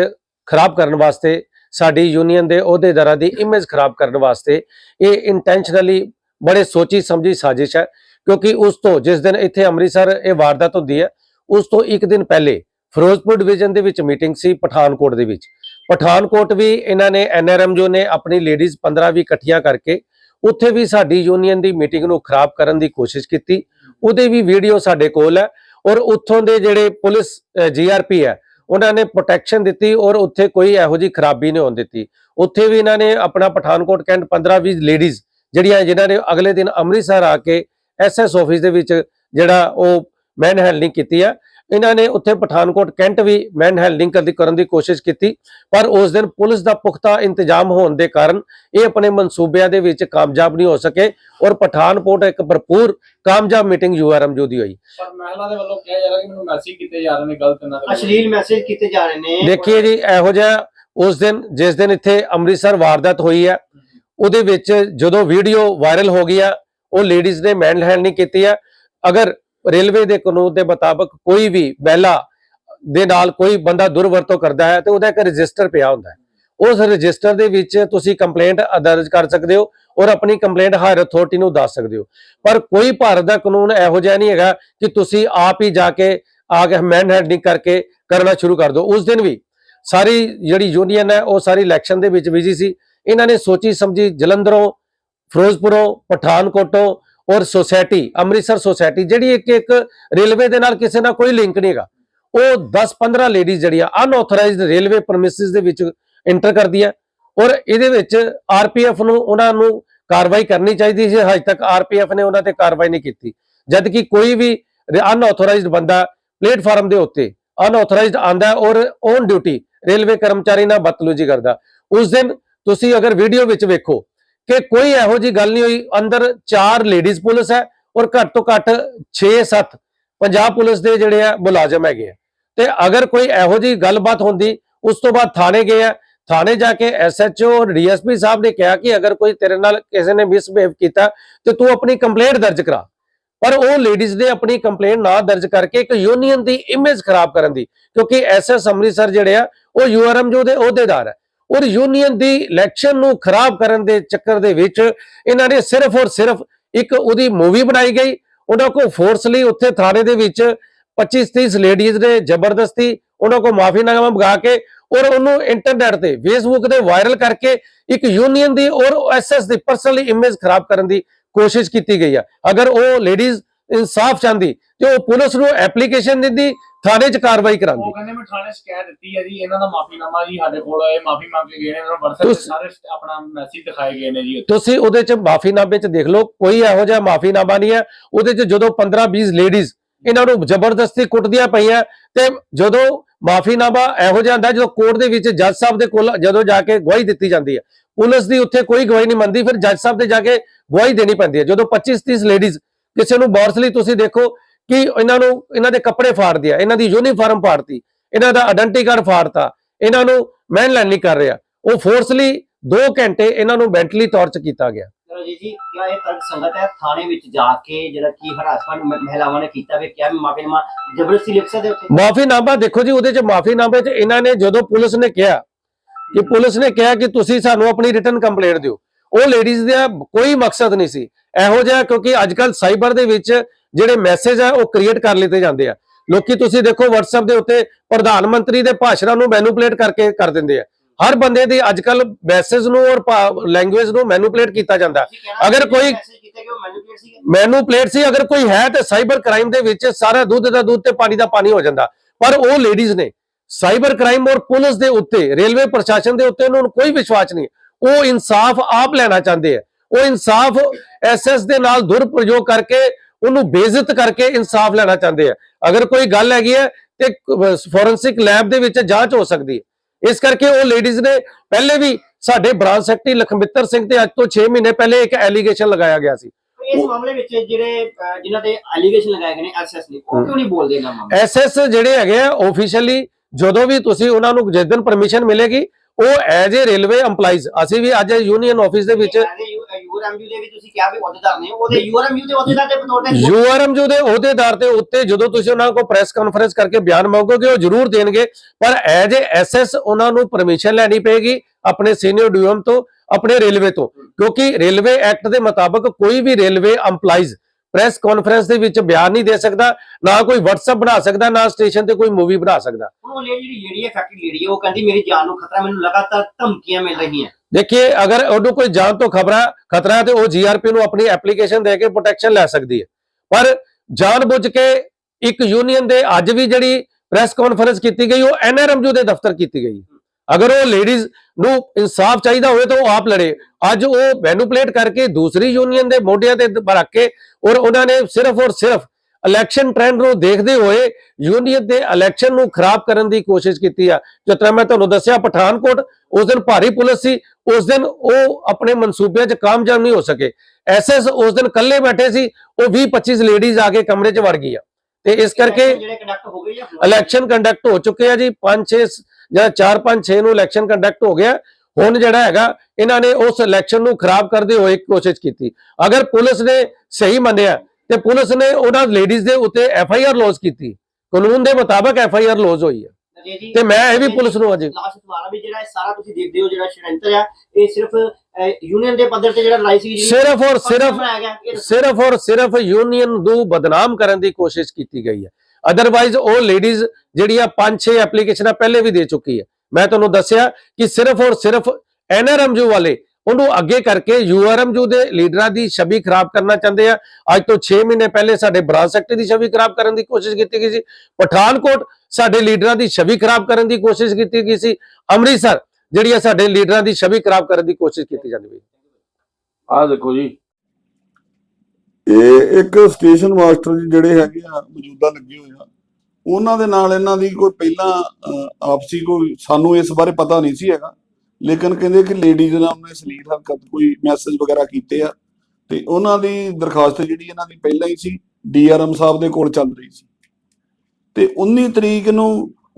ਖਰਾਬ ਕਰਨ ਵਾਸਤੇ ਸਾਡੀ ਯੂਨੀਅਨ ਦੇ ਅਹੁਦੇਦਾਰਾਂ ਦੀ ਇਮੇਜ ਖਰਾਬ ਕਰਨ ਵਾਸਤੇ ਇਹ ਇੰਟੈਂਸ਼ਨਲੀ ਬੜੇ ਸੋਚੀ ਸਮਝੀ ਸਾਜ਼ਿਸ਼ ਹੈ, ਕਿਉਂਕਿ ਉਸ ਤੋਂ ਜਿਸ ਦਿਨ ਇੱਥੇ ਅੰਮ੍ਰਿਤਸਰ ਇਹ ਵਾਰਦਾਤ ਹੁੰਦੀ ਹੈ, ਉਸ ਤੋਂ ਇੱਕ ਦਿਨ ਪਹਿਲੇ ਫਿਰੋਜ਼ਪੁਰ ਡਿਵੀਜ਼ਨ ਦੇ ਵਿੱਚ ਮੀਟਿੰਗ ਸੀ ਪਠਾਨਕੋਟ ਦੇ ਵਿੱਚ। ਪਠਾਨਕੋਟ ਵੀ ਇਹਨਾਂ ਨੇ ਐਨਆਰਐਮ ਜੋ ਨੇ ਆਪਣੀ ਲੇਡੀਜ਼ 15 ਵੀ ਇਕੱਠੀਆਂ ਕਰਕੇ ਉੱਥੇ ਵੀ ਸਾਡੀ ਯੂਨੀਅਨ ਦੀ ਮੀਟਿੰਗ ਨੂੰ ਖਰਾਬ ਕਰਨ ਦੀ ਕੋਸ਼ਿਸ਼ ਕੀਤੀ। ਉਹਦੇ ਵੀ ਵੀਡੀਓ ਸਾਡੇ ਕੋਲ ਹੈ ਔਰ ਉੱਥੋਂ ਦੇ ਜਿਹੜੇ ਪੁਲਿਸ ਜੀਆਰਪੀ ਹੈ, ਉਹਨਾਂ ਨੇ ਪ੍ਰੋਟੈਕਸ਼ਨ ਦਿੱਤੀ ਔਰ ਉੱਥੇ ਕੋਈ ਇਹੋ ਜਿਹੀ ਖਰਾਬੀ ਨਹੀਂ ਹੋਣ ਦਿੱਤੀ। ਉੱਥੇ ਵੀ ਇਹਨਾਂ ਨੇ ਆਪਣਾ ਪਠਾਨਕੋਟ ਕੈਂਟ 15 20 ਲੇਡੀਜ਼ ਜਿਹੜੀਆਂ ਜਿਨ੍ਹਾਂ ਨੇ ਅਗਲੇ ਦਿਨ ਅੰਮ੍ਰਿਤਸਰ ਆ ਕੇ ਐਸਐਸ ਆਫਿਸ ਦੇ ਵਿੱਚ ਜਿਹੜਾ ਉਹ ਮੈਨ ਹੈਂਡਲਿੰਗ ਕੀਤੀ ਹੈ। ਇਹਨਾਂ ਨੇ ਉੱਥੇ ਪਠਾਨਕੋਟ ਕੈਂਟ ਵੀ ਮੈਨ ਹੈਂਡਲਿੰਗ ਕਰਨ ਦੀ ਕਰਨ ਦੀ ਕੋਸ਼ਿਸ਼ ਕੀਤੀ ਪਰ ਉਸ ਦਿਨ ਪੁਲਿਸ ਦਾ ਪੁਖਤਾ ਇੰਤਜ਼ਾਮ ਹੋਣ ਦੇ ਕਾਰਨ ਇਹ ਆਪਣੇ ਮਨਸੂਬਿਆਂ ਦੇ ਵਿੱਚ ਕਾਮਯਾਬ ਨਹੀਂ ਹੋ ਸਕੇ ਔਰ ਪਠਾਨਕੋਟ ਇੱਕ ਭਰਪੂਰ ਕਾਮਯਾਬ ਮੀਟਿੰਗ ਯੂਆਰਐਮਯੂ ਦੀ ਹੋਈ। ਪਰ ਮਹਿਲਾ ਦੇ ਵੱਲੋਂ ਕਿਹਾ ਜਾ ਰਿਹਾ ਕਿ ਮੈਨੂੰ ਮੈਸੇਜ ਕੀਤੇ ਜਾ ਰਹੇ ਨੇ ਗਲਤ ਇਹਨਾਂ ਦੇ ਵੱਲੋਂ। ਅਸ਼ਲੀਲ ਮੈਸੇਜ ਕੀਤੇ ਜਾ ਰਹੇ ਨੇ। ਦੇਖੀਏ ਜੀ ਇਹੋ ਜਿਹਾ ਉਸ ਦਿਨ ਜਿਸ ਦਿਨ ਇੱਥੇ ਅੰਮ੍ਰਿਤਸਰ ਵਾਰਦਾਤ ਹੋਈ ਹੈ ਉਹਦੇ ਵਿੱਚ ਜਦੋਂ ਵੀਡੀਓ ਵਾਇਰਲ ਹੋ ਗਈ ਆ ਉਹ ਲੇਡੀਜ਼ ਨੇ ਮੈਨ ਹੈਂਡ ਨਹੀਂ ਕੀਤੀ ਆ ਅਗਰ ਰੇਲਵੇ ਦੇ ਕਾਨੂੰਨ ਦੇ ਮੁਤਾਬਕ ਕੋਈ ਵੀ ਬੈਲਾ ਦੇ ਨਾਲ ਕੋਈ ਬੰਦਾ ਦੁਰਵਰਤੋਂ ਕਰਦਾ ਹੈ ਤੇ ਉਹਦਾ ਇੱਕ ਰਜਿਸਟਰ ਪਿਆ ਹੁੰਦਾ ਹੈ। ਉਸ ਰਜਿਸਟਰ ਦੇ ਵਿੱਚ ਤੁਸੀਂ ਕੰਪਲੇਂਟ ਦਰਜ ਕਰ ਸਕਦੇ ਹੋ ਔਰ ਆਪਣੀ ਕੰਪਲੇਂਟ ਹਾਇਰ ਅਥਾਰਟੀ ਨੂੰ ਦੱਸ ਸਕਦੇ ਹੋ। ਪਰ ਕੋਈ ਭਾਰਤ ਦਾ ਕਾਨੂੰਨ ਇਹੋ ਜਿਹਾ ਨਹੀਂ ਹੈਗਾ ਕਿ ਤੁਸੀਂ ਆਪ ਹੀ ਜਾ ਕੇ ਆ ਕੇ ਮੈਨ ਹੈਂਡਿੰਗ ਕਰਕੇ ਕਰਨਾ ਸ਼ੁਰੂ ਕਰ ਦਿਓ। ਉਸ ਦਿਨ ਵੀ ਸਾਰੀ ਜਿਹੜੀ ਯੂਨੀਅਨ ਹੈ ਉਹ ਸਾਰੀ ਇਲੈਕਸ਼ਨ ਦੇ ਵਿੱਚ ਬਿਜ਼ੀ ਸੀ। ਇਹਨਾਂ ਨੇ ਸੋਚੀ ਸਮਝੀ ਜਲੰਧਰੋਂ, ਫਿਰੋਜ਼ਪੁਰੋਂ, ਪਠਾਨਕੋਟੋਂ ਔਰ ਸੋਸਾਇਟੀ ਅੰਮ੍ਰਿਤਸਰ ਸੋਸਾਇਟੀ ਜਿਹੜੀ ਇੱਕ ਇੱਕ ਰੇਲਵੇ ਦੇ ਨਾਲ ਕਿਸੇ ਨਾਲ ਕੋਈ ਲਿੰਕ ਨਹੀਂਗਾ ਉਹ 10-15 ਲੇਡੀਜ਼ ਜਿਹੜੀਆਂ ਅਨਆਥੋਰਾਈਜ਼ਡ ਰੇਲਵੇ ਪ੍ਰਮਿਸਿਸ ਦੇ ਵਿੱਚ ਇੰਟਰ ਕਰਦੀਆਂ ਔਰ ਇਹਦੇ ਵਿੱਚ ਆਰਪੀਐਫ ਨੂੰ, ਉਹਨਾਂ ਨੂੰ ਕਾਰਵਾਈ ਕਰਨੀ ਚਾਹੀਦੀ ਸੀ। ਹਜੇ ਤੱਕ ਆਰਪੀਐਫ ਨੇ ਉਹਨਾਂ ਤੇ ਕਾਰਵਾਈ ਨਹੀਂ ਕੀਤੀ। ਜਦ ਕਿ ਕੋਈ ਵੀ ਅਨਆਥੋਰਾਈਜ਼ਡ ਬੰਦਾ ਪਲੇਟਫਾਰਮ ਦੇ ਉੱਤੇ ਅਨਆਥੋਰਾਈਜ਼ਡ ਆਂਦਾ ਔਰ ਔਨ ਡਿਊਟੀ ਰੇਲਵੇ ਕਰਮਚਾਰੀ ਨਾਲ ਬਤਲੂਜੀ ਕਰਦਾ, ਉਸ ਦਿਨ ਤੁਸੀਂ ਅਗਰ ਵੀਡੀਓ ਵਿੱਚ ਵੇਖੋ ਕਿ ਕੋਈ ਇਹੋ ਜੀ ਗੱਲ ਨਹੀਂ ਹੋਈ। ਅੰਦਰ ਚਾਰ ਲੇਡੀਜ਼ ਪੁਲਿਸ ਹੈ ਔਰ ਘੱਟ ਤੋਂ ਘੱਟ 6-7 ਪੰਜਾਬ ਪੁਲਿਸ ਦੇ ਜਿਹੜੇ ਆ ਮੁਲਾਜ਼ਮ ਹੈਗੇ ਆ। ਤੇ ਅਗਰ ਕੋਈ ਇਹੋ ਜੀ ਗੱਲਬਾਤ ਹੁੰਦੀ, ਉਸ ਤੋਂ ਬਾਅਦ ਥਾਣੇ ਗਏ ਆ। ਥਾਣੇ ਜਾ ਕੇ ਐਸਐਚਓ ਔਰ ਡੀਐਸਪੀ ਸਾਹਿਬ ਨੇ ਕਿਹਾ ਕਿ ਅਗਰ ਕੋਈ ਤੇਰੇ ਨਾਲ ਕਿਸੇ ਨੇ ਮਿਸਬਿਹੇਵ ਕੀਤਾ, ਤੇ ਤੂੰ ਆਪਣੀ ਕੰਪਲੇਂਟ ਦਰਜ ਕਰਾ। ਪਰ ਉਹ ਲੇਡੀਜ਼ ਨੇ ਆਪਣੀ ਕੰਪਲੇਂਟ ਨਾ ਦਰਜ ਕਰਕੇ ਇੱਕ ਯੂਨੀਅਨ ਦੀ ਇਮੇਜ ਖਰਾਬ ਕਰਨ ਦੀ, ਕਿਉਂਕਿ ਐਸਐਸ ਅੰਮ੍ਰਿਤਸਰ ਜਿਹੜੇ ਆ, ਉਹ ਯੂਆਰਐਮ ਜੋ ਦੇ ਅਹੁਦੇਦਾਰ ਹੈ। ਔਰ ਯੂਨੀਅਨ ਦੀ ਇਲੈਕਸ਼ਨ ਨੂੰ ਖਰਾਬ ਕਰਨ ਦੇ ਚੱਕਰ ਦੇ ਵਿੱਚ ਇਹਨਾਂ ਨੇ ਸਿਰਫ ਔਰ ਸਿਰਫ ਇੱਕ ਉਹਦੀ ਮੂਵੀ ਬਣਾਈ ਗਈ। ਉਹਨਾਂ ਕੋ ਫੋਰਸਲੀ ਉੱਥੇ ਥਾਣੇ ਦੇ ਵਿੱਚ 25 30 ਲੇਡੀਜ਼ ਨੇ ਜ਼ਬਰਦਸਤੀ ਉਹਨਾਂ ਕੋ ਮਾਫੀਨਾਮਾ ਮੰਗਾ ਕੇ ਔਰ ਉਹਨੂੰ ਇੰਟਰਨੈਟ ਤੇ ਫੇਸਬੁੱਕ ਤੇ ਵਾਇਰਲ ਕਰਕੇ ਇੱਕ ਯੂਨੀਅਨ ਦੀ ਔਰ ਐਸਐਸ ਦੀ ਪਰਸਨਲੀ ਇਮੇਜ ਖਰਾਬ ਕਰਨ ਦੀ ਕੋਸ਼ਿਸ਼ ਕੀਤੀ ਗਈ ਆ। ਅਗਰ ਉਹ ਲੇਡੀਜ਼ ਇਨਸਾਫ ਚਾਹੁੰਦੀ ਤੇ ਉਹ ਪੁਲਿਸ ਨੂੰ ਐਪਲੀਕੇਸ਼ਨ ਦਿੰਦੀ ਥਾਣੇ 'ਚ ਕਾਰਵਾਈ ਉਹ ਕਰਾਂਦੀ ਕਹਿੰਦੇ ਮੈਂ ਥਾਣੇ ਸ਼ਿਕਾਇਤ ਦਿੱਤੀ ਹੈ ਜੀ ਇਹਨਾਂ ਦਾ ਮਾਫੀਨਾਮਾ ਜੀ ਸਾਡੇ ਕੋਲ ਇਹ ਮਾਫੀ ਮੰਗ ਕੇ ਗਏ ਨੇ ਇਹਨਾਂ ਨੂੰ WhatsApp ਤੇ ਤੁਸ- ਸਾਰੇ ਆਪਣਾ ਮੈਸੇਜ ਦਿਖਾਏ ਗਏ ਨੇ ਜੀ ਤੁਸੀਂ ਉਹਦੇ 'ਚ ਮਾਫੀਨਾਮੇ 'ਚ ਦੇਖ ਲਓ ਕੋਈ ਇਹੋ ਜਿਹਾ ਮਾਫੀਨਾਮਾ ਨਹੀਂ ਹੈ। ਉਹਦੇ 'ਚ ਜਦੋਂ 15 20 ਲੇਡੀਜ਼ ਇਹਨਾਂ ਨੂੰ ਜ਼ਬਰਦਸਤੀ ਕੁੱਟਦੀਆਂ ਪਈਆਂ ਤੇ ਜਦੋਂ ਮਾਫੀਨਾਮਾ ਇਹੋ ਜਿਹਾ ਹੁੰਦਾ ਜਦੋਂ ਕੋਰਟ ਦੇ ਵਿੱਚ ਜੱਜ ਸਾਹਿਬ ਦੇ ਕੋਲ ਜਦੋਂ ਜਾ ਕੇ ਗਵਾਹੀ ਦਿੱਤੀ ਜਾਂਦੀ ਹੈ। ਪੁਲਿਸ ਦੀ ਉੱਥੇ ਕੋਈ ਗਵਾਹੀ ਨਹੀਂ ਮੰਨਦੀ ਫਿਰ ਜੱਜ ਸਾਹਿਬ ਦੇ ਜਾ ਕੇ ਗਵਾਹੀ ਦੇਣੀ ਪੈਂਦੀ ਹੈ। ਜਦੋਂ 25 30 ਲੇਡੀਜ਼ ਕਿਸੇ ਨੂੰ ਬੌਰਸਲੀ ਤੁਸੀਂ ਦੇਖੋ ਕਿ ਇਹਨਾਂ ਨੂੰ ਇਹਨਾਂ ਦੇ ਕੱਪੜੇ ਫਾੜ ਦਿਆ ਇਹਨਾਂ ਦੀ ਯੂਨੀਫਾਰਮ ਫਾੜਤੀ ਇਹਨਾਂ ਦਾ ਆਇਡੈਂਟੀ ਕਾਰਡ ਫਾੜਤਾ ਇਹਨਾਂ ਨੂੰ ਮੈਨਲੈਂਡ ਨਹੀਂ ਕਰ ਰਿਹਾ। ਉਹ ਫੋਰਸਲੀ 2 ਘੰਟੇ ਇਹਨਾਂ ਨੂੰ ਮੈਂਟਲੀ ਟਾਰਚਰ ਕੀਤਾ ਗਿਆ। ਜੀ ਜੀ ਕਿਆ ਇਹ ਤਰਕ ਸੰਗਤ ਹੈ? ਥਾਣੇ ਵਿੱਚ ਜਾ ਕੇ ਜਿਹੜਾ ਕੀ ਹਰਾਸਮੈਂਟ ਮਹਿਲਾਵਾਂ ਨੇ ਕੀਤਾ ਵੇ ਕਿਆ ਮਾਫੀਨਾਮਾ ਜ਼ਬਰਦਸਤੀ ਲਿਖ ਸਕਦੇ ਉੱਥੇ? ਮਾਫੀਨਾਮਾ ਦੇਖੋ ਜੀ ਉਹਦੇ ਚ ਮਾਫੀਨਾਮੇ ਚ ਇਹਨਾਂ ਨੇ ਜਦੋਂ ਪੁਲਿਸ ਨੇ ਕਿਹਾ ਕਿ ਪੁਲਿਸ ਨੇ ਕਿਹਾ ਕਿ ਤੁਸੀਂ ਸਾਨੂੰ ਆਪਣੀ ਰਿਟਰਨ ਕੰਪਲੇਂਟ ਦਿਓ ਉਹ ਲੇਡੀਜ਼ ਦਾ ਕੋਈ ਮਕਸਦ ਨਹੀਂ ਸੀ। ਇਹੋ ਜਿਹਾ ਕਿਉਂਕਿ ਅੱਜ ਕੱਲ ਸਾਈਬਰ ਦੇ ਵਿੱਚ ਜਿਹੜੇ ਮੈਸੇਜ ਆ ਉਹ ਕ੍ਰੀਏਟ ਕਰ ਲਿੱਤੇ ਜਾਂਦੇ ਆ। ਲੋਕੀ ਤੁਸੀਂ ਦੇਖੋ WhatsApp ਦੇ ਉੱਤੇ ਪ੍ਰਧਾਨ ਮੰਤਰੀ ਦੇ ਭਾਸ਼ਣਾਂ ਨੂੰ ਮੈਨੂਪਲੇਟ ਕਰਕੇ ਕਰ ਦਿੰਦੇ ਆ। ਹਰ ਬੰਦੇ ਦੀ ਅੱਜ ਕੱਲ ਮੈਸੇਜ ਨੂੰ ਔਰ ਲੈਂਗੁਏਜ ਨੂੰ ਮੈਨੂਪਲੇਟ ਕੀਤਾ ਜਾਂਦਾ। ਅਗਰ ਕੋਈ- ਮੈਨੂਪਲੇਟ ਸੀ ਅਗਰ ਕੋਈ ਹੈ ਤੇ ਸਾਈਬਰ ਕ੍ਰਾਈਮ ਦੇ ਵਿੱਚ ਸਾਰਾ ਦੁੱਧ ਦਾ ਦੁੱਧ ਤੇ ਪਾਣੀ ਦਾ ਪਾਣੀ ਹੋ ਜਾਂਦਾ। ਪਰ ਉਹ ਲੇਡੀਜ਼ ਨੇ ਸਾਈਬਰ ਕ੍ਰਾਈਮ ਔਰ ਪੁਲਿਸ ਦੇ ਉੱਤੇ ਰੇਲਵੇ ਪ੍ਰਸ਼ਾਸਨ ਦੇ ਉੱਤੇ ਉਹਨਾਂ ਨੂੰ ਕੋਈ ਵਿਸ਼ਵਾਸ ਨਹੀਂ। ਉਹ ਇਨਸਾਫ ਆਪ ਲੈਣਾ ਚਾਹੁੰਦੇ ਆ। ਉਹ ਇਨਸਾਫ ਐਸਐਸ ਦੇ ਨਾਲ ਦੁਰਪ੍ਰਯੋਗ ਕਰਕੇ ਉਹਨੂੰ ਬੇਇੱਜ਼ਤ ਕਰਕੇ ਇਨਸਾਫ ਲੈਣਾ ਚਾਹੁੰਦੇ ਆ। ਅਗਰ ਕੋਈ ਗੱਲ ਹੈਗੀ ਹੈ ਤੇ ਫੋਰੈਂਸਿਕ ਲੈਬ ਦੇ ਵਿੱਚ ਜਾਂਚ ਹੋ ਸਕਦੀ ਹੈ। ਇਸ ਕਰਕੇ ਉਹ ਲੇਡੀਜ਼ ਨੇ ਪਹਿਲੇ ਵੀ ਸਾਡੇ ਬ੍ਰਾਂਚ ਸੈਕਟਰੀ ਲਖਮਿੱਤਰ ਸਿੰਘ ਤੇ ਅੱਜ ਤੋਂ 6 ਮਹੀਨੇ ਪਹਿਲੇ ਇੱਕ ਐਲੀਗੇਸ਼ਨ ਲਗਾਇਆ ਗਿਆ ਸੀ। ਇਸ ਮਾਮਲੇ ਵਿੱਚ ਜਿਹੜੇ ਜਿਨ੍ਹਾਂ ਤੇ ਐਲੀਗੇਸ਼ਨ ਲਗਾਏ ਗਏ ਨੇ ਐਸਐਸ ਨੇ ਉਹ ਕਿਉਂ ਨਹੀਂ ਬੋਲਦੇ ਇਹਨਾਂ ਮਾਮਲੇ ਐਸਐਸ ਜਿਹੜੇ ਹੈਗੇ ਆ ਆਫੀਸ਼ੀਅਲੀ ਜਦੋਂ ਵੀ ਤੁਸੀਂ ਉਹਨਾਂ ਨੂੰ ਜਿਸ ਦਿਨ ਪਰਮਿਸ਼ਨ ਮਿਲੇਗੀ ਉਹ ਐਜ਼ ਏ ਰੇਲਵੇ EMPLOYEES ਅਸੀਂ ਵੀ ਅੱਜ ਯੂਨੀਅਨ ਆਫਿਸ ਦੇ ਵਿੱਚ ਯੂਆਰਐਮਯੂ ਦੇ ਵੀ ਤੁਸੀਂ ਕਿਹਾ ਵੀ ਅਹੁਦੇਦਾਰ ਨੇ ਉਹਦੇ ਯੂਆਰਐਮਯੂ ਦੇ ਅਹੁਦੇਦਾਰ ਦੇ ਬਤੌਰ ਤੇ ਯੂਆਰਐਮਜੂ ਦੇ ਅਹੁਦੇਦਾਰ ਦੇ ਉੱਤੇ ਜਦੋਂ ਤੁਸੀਂ ਉਹਨਾਂ ਕੋਲ ਪ੍ਰੈਸ ਕਾਨਫਰੰਸ ਕਰਕੇ ਬਿਆਨ ਮੰਗੋਗੇ ਉਹ ਜ਼ਰੂਰ ਦੇਣਗੇ। ਪਰ ਐਜ਼ ਏ ਐਸਐਸ ਉਹਨਾਂ ਨੂੰ ਪਰਮਿਸ਼ਨ ਲੈਣੀ ਪਏਗੀ ਆਪਣੇ ਸੀਨੀਅਰ ਡੀਐਮ ਤੋਂ ਆਪਣੇ ਰੇਲਵੇ ਤੋਂ। ਕਿਉਂਕਿ ਰੇਲਵੇ ਐਕਟ ਦੇ ਮੁਤਾਬਕ ਕੋਈ ਵੀ ਰੇਲਵੇ EMPLOYEES ਪ੍ਰੈਸ ਕਾਨਫਰੰਸ ਦੇ ਵਿੱਚ ਬਿਆਨ ਨਹੀਂ ਦੇ ਸਕਦਾ ਨਾ ਕੋਈ WhatsApp ਬਣਾ ਸਕਦਾ ਨਾ ਸਟੇਸ਼ਨ ਤੇ ਕੋਈ ਮੂਵੀ ਬਣਾ ਸਕਦਾ। ਹੁਣ ਉਹ ਲੇਡੀ ਜਿਹੜੀ ਲੇਡੀ ਹੈ ਫੈਕਟਰੀ ਲੇਡੀ ਹੈ ਉਹ ਕਹਿੰਦੀ ਮੇਰੀ ਜਾਨ ਨੂੰ ਖਤਰਾ ਮੈਨੂੰ ਲਗਾਤਾਰ ਧਮਕੀਆਂ ਮਿਲ ਰਹੀਆਂ ਦੇਖिए ਅਗਰ ਉਹਨੂੰ ਕੋਈ ਜਾਨ ਤੋਂ ਖਬਰਾ ਖਤਰਾ ਹੈ ਤੇ ਉਹ ਜੀਆਰਪੀ ਨੂੰ ਆਪਣੀ ਐਪਲੀਕੇਸ਼ਨ ਦੇ ਕੇ ਪ੍ਰੋਟੈਕਸ਼ਨ ਲੈ ਸਕਦੀ ਹੈ ਪਰ ਜਾਣ ਜਾਣਬੁੱਝ ਕੇ ਇੱਕ ਯੂਨੀਅਨ ਦੇ ਅੱਜ ਵੀ ਜਿਹੜੀ ਪ੍ਰੈਸ ਕਾਨਫਰੰਸ ਕੀਤੀ ਗਈ ਉਹ ਐਨਆਰਐਮਯੂ ਦੇ ਦਫ਼ਤਰ ਕੀਤੀ ਗਈ ਅਗਰ ਉਹ ਲੇਡੀਜ਼ ਨੂੰ ਇਨਸਾਫ ਚਾਹੀਦਾ ਹੋਵੇ ਤਾਂ ਉਹ ਆਪ ਲੜੇ ਅੱਜ ਉਹ ਮੈਨੂਪਲੇਟ ਕਰਕੇ ਦੂਸਰੀ ਯੂਨੀਅਨ ਦੇ ਮੋਢਿਆਂ ਤੇ ਰੱਖ ਕੇ ਔਰ ਉਹਨਾਂ ਨੇ ਸਿਰਫ ਔਰ ਸਿਰਫ ਇਲੈਕਸ਼ਨ ਟ੍ਰੈਂਡ ਨੂੰ ਦੇਖਦੇ ਹੋਏ ਯੂਨੀਅਨ ਦੇ ਇਲੈਕਸ਼ਨ ਨੂੰ ਖਰਾਬ ਕਰਨ ਦੀ ਕੋਸ਼ਿਸ਼ ਕੀਤੀ ਆ। ਤਰ੍ਹਾਂ ਮੈਂ ਤੁਹਾਨੂੰ ਦੱਸਿਆ ਪਠਾਨਕੋਟ ਉਸ ਦਿਨ ਭਾਰੀ ਪੁਲਿਸ ਸੀ ਉਸ ਦਿਨ ਉਹ ਆਪਣੇ ਮਨਸੂਬਿਆਂ 'ਚ ਕਾਮਯਾਬ ਨਹੀਂ ਹੋ ਸਕੇ। ਐਸਐਸ ਉਸ ਦਿਨ ਇਕੱਲੇ ਬੈਠੇ ਸੀ ਉਹ 20 25 ਲੇਡੀਜ਼ ਆ ਕੇ ਕਮਰੇ 'ਚ ਵੜ ਗਈਆਂ। ਤੇ ਇਸ ਕਰਕੇ ਇਲੈਕਸ਼ਨ ਕੰਡਕਟ ਹੋ ਚੁੱਕੇ ਆ ਜੀ। 5 6 ਜਾਂ 4 5 6 ਨੂੰ ਇਲੈਕਸ਼ਨ ਕੰਡਕਟ ਹੋ ਗਿਆ। ਹੁਣ ਜਿਹੜਾ ਹੈਗਾ ਇਹਨਾਂ ਨੇ ਉਸ ਇਲੈਕਸ਼ਨ ਨੂੰ ਖਰਾਬ ਕਰਦੇ ਹੋਏ ਕੋਸ਼ਿਸ਼ ਕੀਤੀ। ਅਗਰ ਪੁਲਿਸ ਨੇ ਸਹੀ ਮੰਨਿਆ ਤੇ ਪੁਲਿਸ ਨੇ ਉਹਨਾਂ ਲੇਡੀਜ਼ ਦੇ ਉੱਤੇ ਐਫ ਆਈ ਆਰ ਲੌਜ ਕੀਤੀ। ਕਾਨੂੰਨ ਦੇ ਮੁਤਾਬਕ ਐਫ ਆਈ ਆਰ ਲੌਜ ਹੋਈ ਹੈ। ਤੇ ਮੈਂ ਇਹ ਵੀ ਪੁਲਿਸ ਨੂੰ ਅੱਜ ਲਾਸਟ ਦੁਬਾਰਾ ਵੀ ਜਿਹੜਾ ਇਹ ਸਾਰਾ ਤੁਸੀਂ ਦੇਖਦੇ ਹੋ ਜਿਹੜਾ ਸ਼ੜਯੰਤਰ ਆ ਇਹ ਸਿਰਫ ਯੂਨੀਅਨ ਦੇ ਪੱਧਰ ਤੇ ਜਿਹੜਾ ਲੜਾਈ ਸੀ ਸਿਰਫ ਔਰ ਸਿਰਫ। ਸਿਰਫ ਔਰ ਸਿਰਫ ਯੂਨੀਅਨ ਨੂੰ ਬਦਨਾਮ ਕਰਨ ਦੀ ਕੋਸ਼ਿਸ਼ ਕੀਤੀ ਗਈ ਹੈ। ਅਦਰਵਾਈਜ਼ ਉਹ ਲੇਡੀਜ਼ ਜਿਹੜੀਆਂ 5-6 ਐਪਲੀਕੇਸ਼ਨਾਂ ਪਹਿਲੇ ਵੀ ਦੇ ਚੁੱਕੀ ਹੈ। ਮੈਂ ਤੁਹਾਨੂੰ ਦੱਸਿਆ ਕਿ ਸਿਰਫ ਔਰ ਸਿਰਫ ਐਨਆਰਐਮਯੂ ਵਾਲੇ ਉਹਨੂੰ ਅੱਗੇ ਕਰਕੇ ਯੂਆਰਐਮਯੂ ਦੇ ਲੀਡਰਾਂ ਦੀ ਛਵੀ ਖਰਾਬ ਕਰਨਾ ਚਾਹੁੰਦੇ ਆ। ਅੱਜ ਤੋਂ 6 ਮਹੀਨੇ ਪਹਿਲੇ ਸਾਡੇ ਬ੍ਰਾਂਚ ਸੈਕਟਰੀ ਦੀ ਛਵੀ ਖਰਾਬ ਕਰਨ ਦੀ ਕੋਸ਼ਿਸ਼ ਕੀਤੀ ਗਈ ਸੀ। ਪਠਾਨਕੋਟ ਸਾਡੇ ਲੀਡਰਾਂ ਦੀ ਛਵੀ ਖਰਾਬ ਕਰਨ ਦੀ ਕੋਸ਼ਿਸ਼ ਕੀਤੀ ਗਈ ਸੀ। ਅੰਮ੍ਰਿਤਸਰ ਜਿਹੜੀਆਂ ਸਾਡੇ ਲੀਡਰਾਂ ਦੀ ਛਵੀ ਖਰਾਬ ਕਰਨ ਦੀ ਕੋਸ਼ਿਸ਼ ਕੀਤੀ ਜਾਂਦੀ ਹੈ ਆ ਦੇਖੋ ਜੀ। ਇਹ ਇੱਕ ਸਟੇਸ਼ਨ ਮਾਸਟਰ ਜੀ ਜਿਹੜੇ ਹੈਗੇ ਆ ਮੌਜੂਦਾ ਲੱਗੇ ਹੋਏ ਆ ਉਹਨਾਂ ਦੇ ਨਾਲ ਇਹਨਾਂ ਦੀ ਕੋਈ ਪਹਿਲਾਂ ਆਪਸੀ ਕੋਈ ਸਾਨੂੰ ਇਸ ਬਾਰੇ ਪਤਾ ਨਹੀਂ ਸੀ ਹੈਗਾ। ਲੇਕਿਨ ਕਹਿੰਦੇ ਕਿ ਲੇਡੀਜ਼ ਨਾਲ ਉਹਨੇ ਸਲੀਟ ਹਰਕਤ ਕੋਈ ਮੈਸੇਜ ਵਗੈਰਾ ਕੀਤੇ ਆ, ਤੇ ਉਹਨਾਂ ਦੀ ਦਰਖਾਸਤ ਜਿਹੜੀ ਇਹਨਾਂ ਦੀ ਪਹਿਲਾਂ ਹੀ ਸੀ ਡੀਆਰਐਮ ਸਾਹਿਬ ਦੇ ਕੋਲ ਚੱਲ ਰਹੀ ਸੀ। ਤੇ 19 ਤਰੀਕ ਨੂੰ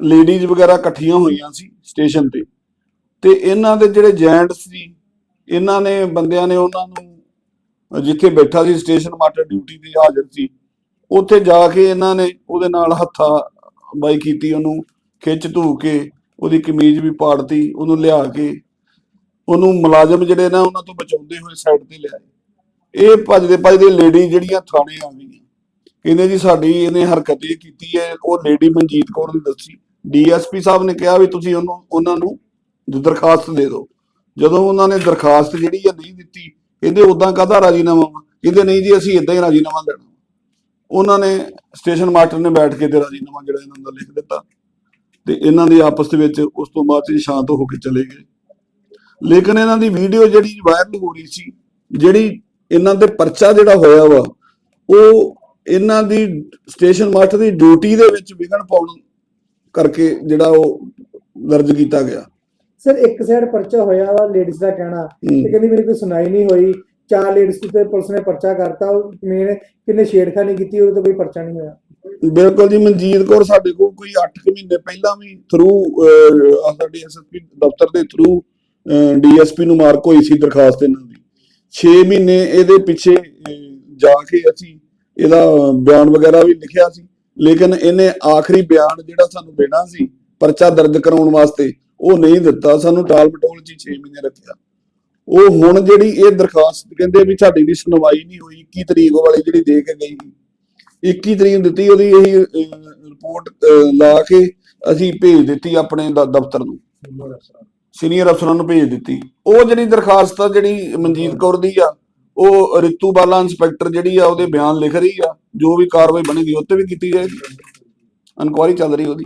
ਲੇਡੀਜ਼ ਵਗੈਰਾ ਇਕੱਠੀਆਂ ਹੋਈਆਂ ਸੀ ਸਟੇਸ਼ਨ ਤੇ ਤੇ ਇਹਨਾਂ ਦੇ ਜਿਹੜੇ ਜੈਂਟਸ ਸੀ, ਇਹਨਾਂ ਨੇ ਬੰਦਿਆਂ ਨੇ ਉਹਨਾਂ ਨੂੰ ਜਿੱਥੇ ਬੈਠਾ ਸੀ ਸਟੇਸ਼ਨ ਮਾਸਟਰ ਡਿਊਟੀ ਤੇ ਹਾਜ਼ਰ ਸੀ, ਉੱਥੇ ਜਾ ਕੇ ਇਹਨਾਂ ਨੇ ਉਹਦੇ ਨਾਲ ਹੱਥਾ ਬਾਈ ਕੀਤੀ ਉਹਨੂੰ ਖਿੱਚ ਧੂ ਕੇ ਉਹਦੀ ਕਮੀਜ਼ ਵੀ ਪਾੜਤੀ, ਉਹਨੂੰ ਲਿਆ ਕੇ, ਉਹਨੂੰ ਮੁਲਾਜ਼ਮ ਜਿਹੜੇ ਨਾ ਉਹਨਾਂ ਤੋਂ ਬਚਾਉਂਦੇ ਹੋਏ ਸਾਈਡ ਤੇ ਲਿਆਏ। ਇਹ ਭੱਜਦੇ ਭੱਜਦੇ ਲੇਡੀ ਜਿਹੜੀਆਂ ਥਾਣੇ ਆ ਗਈਆਂ। ਕਹਿੰਦੇ ਜੀ ਸਾਡੀ ਇਹਨੇ ਹਰਕਤ ਇਹ ਕੀਤੀ ਹੈ, ਉਹ ਲੇਡੀ ਮਨਜੀਤ ਕੌਰ ਨੇ ਦੱਸੀ। ਡੀਐਸਪੀ ਸਾਹਿਬ ਨੇ ਕਿਹਾ ਵੀ ਤੁਸੀਂ ਉਹਨੂੰ, ਉਹਨਾਂ ਨੂੰ ਦਰਖਾਸਤ ਦੇ ਦਿਓ। ਜਦੋਂ ਉਹਨਾਂ ਨੇ ਦਰਖਾਸਤ ਜਿਹੜੀ ਆ ਨਹੀਂ ਦਿੱਤੀ, ਕਹਿੰਦੇ ਉਦਾਂ ਕਾਹਦਾ ਰਾਜੀਨਾਮਾ ਵਾ? ਕਹਿੰਦੇ ਨਹੀਂ ਜੀ, ਅਸੀਂ ਇਦਾਂ ਹੀ ਰਾਜੀਨਾਮਾ ਦੇਣਾ। ਉਹਨਾਂ ਨੇ ਸਟੇਸ਼ਨ ਮਾਸਟਰ ਨੇ ਬੈਠ ਕੇ ਤੇ ਰਾਜੀਨਾਮਾ ਜਿਹੜਾ ਇਹਨਾਂ ਦਾ ਲਿਖ ਦਿੱਤਾ। ਤੇ ਇਹਨਾਂ ਦੀ ਆਪਸ ਦੇ ਵਿੱਚ ਉਸ ਤੋਂ ਬਾਅਦ 'ਚ ਸ਼ਾਂਤ ਹੋ ਕੇ ਚਲੇ ਗਏ। ਲੇਕਿਨ ਇਹਨਾਂ ਦੀ ਵੀਡੀਓ ਜਿਹੜੀ ਵਾਇਰਲ ਹੋ ਰਹੀ ਸੀ ਜਿਹੜੀ ਇਹਨਾਂ ਦੇ ਪਰਚਾ ਜਿਹੜਾ ਹੋਇਆ ਵਾ ਉਹ ਇਹਨਾਂ ਦੀ ਸਟੇਸ਼ਨ ਮਾਸਟਰ ਦੀ ਡਿਊਟੀ ਦੇ ਵਿੱਚ ਵਿਘਨ ਪਾਉਣ ਕਰਕੇ ਜਿਹੜਾ ਉਹ ਦਰਜ ਕੀਤਾ ਗਿਆ। ਸਰ ਇੱਕ ਸਾਈਡ ਪਰਚਾ ਹੋਇਆ ਵਾ ਲੇਡੀਜ਼ ਦਾ ਕਹਿਣਾ ਤੇ। ਕਹਿੰਦੀ ਮੇਰੀ ਕੋਈ ਸੁਣਾਈ ਨਹੀਂ ਹੋਈ। ਚਾਰ ਲੇਡੀਜ਼ ਤੇ ਪੁਲਿਸ ਨੇ ਪਰਚਾ ਕਰਤਾ ਉਹ ਮੇਨ ਕਿੰਨੇ ਛੇੜਖਾਨੀ ਕੀਤੀ ਉਹਦੇ ਤੋਂ ਕੋਈ ਪਰਚਾ ਨਹੀਂ ਹੋਇਆ। ਬਿਲਕੁਲ ਜੀ, ਮਨਜੀਤ ਕੌਰ ਸਾਡੇ ਕੋਲ ਕੋਈ 8 ਮਹੀਨੇ ਪਹਿਲਾਂ ਵੀ ਥਰੂ ਸਾਡੇ ਐਸਐਸਪੀ ਦਫ਼ਤਰ ਦੇ ਥਰੂ ਡੀਐਸਪੀ ਨੂੰ ਮਾਰਕ ਹੋਈ ਸੀ ਦਰਖਾਸਤ ਇਹਨਾਂ ਦੀ। 6 ਮਹੀਨੇ ਇਹਦੇ ਪਿੱਛੇ ਜਾ ਕੇ ਅਸੀਂ ਇਹਦਾ ਬਿਆਨ ਵਗੈਰਾ ਵੀ ਲਿਖਿਆ ਸੀ। ਲੇਕਿਨ ਇਹਨੇ ਆਖਰੀ ਬਿਆਨ ਜਿਹੜਾ ਸਾਨੂੰ ਦੇਣਾ ਸੀ, ਪਰਚਾ ਦਰਜ ਕਰਾਉਣ ਵਾਸਤੇ, ਉਹ ਨਹੀਂ ਦਿੱਤਾ। ਸਾਨੂੰ ਟਾਲ ਬਟੋਲ ਜੀ 6 ਮਹੀਨੇ ਰੱਖਿਆ। ਉਹ ਹੁਣ ਜਿਹੜੀ ਇਹ ਦਰਖਾਸਤ ਕਹਿੰਦੇ ਵੀ ਸਾਡੀ ਦੀ ਸੁਣਵਾਈ ਨਹੀਂ ਹੋਈ 21 ਤਰੀਕ ਵਾਲੀ ਜਿਹੜੀ ਦੇ ਕੇ ਗਈ। 21 ਤਰੀਕ ਨੂੰ ਦਿੱਤੀ ਉਹਦੀ ਇਹੀ ਰਿਪੋਰਟ ਲਾ ਕੇ ਅਸੀਂ ਭੇਜ ਦਿੱਤੀ ਆਪਣੇ ਦਫ਼ਤਰ ਨੂੰ। ਸੀਨੀਅਰ ਅਫਸਰਾਂ ਨੂੰ ਭੇਜ ਦਿੱਤੀ। ਉਹ ਜਿਹੜੀ ਦਰਖਾਸਤ ਆ, ਜਿਹੜੀ ਮਨਜੀਤ ਕੌਰ ਦੀ ਆ, ਉਹ ਰਿਤੂ ਬਾਲਾ ਇੰਸਪੈਕਟਰ ਜਿਹੜੀ ਆ, ਉਹਦੇ ਬਿਆਨ ਲਿਖ ਰਹੀ ਆ। ਜੋ ਵੀ ਕਾਰਵਾਈ ਬਣੇਗੀ ਉਹ ਤੇ ਵੀ ਕੀਤੀ ਜਾਏਗੀ। ਇਨਕੁਆਇਰੀ ਚੱਲ ਰਹੀ ਉਹਦੀ।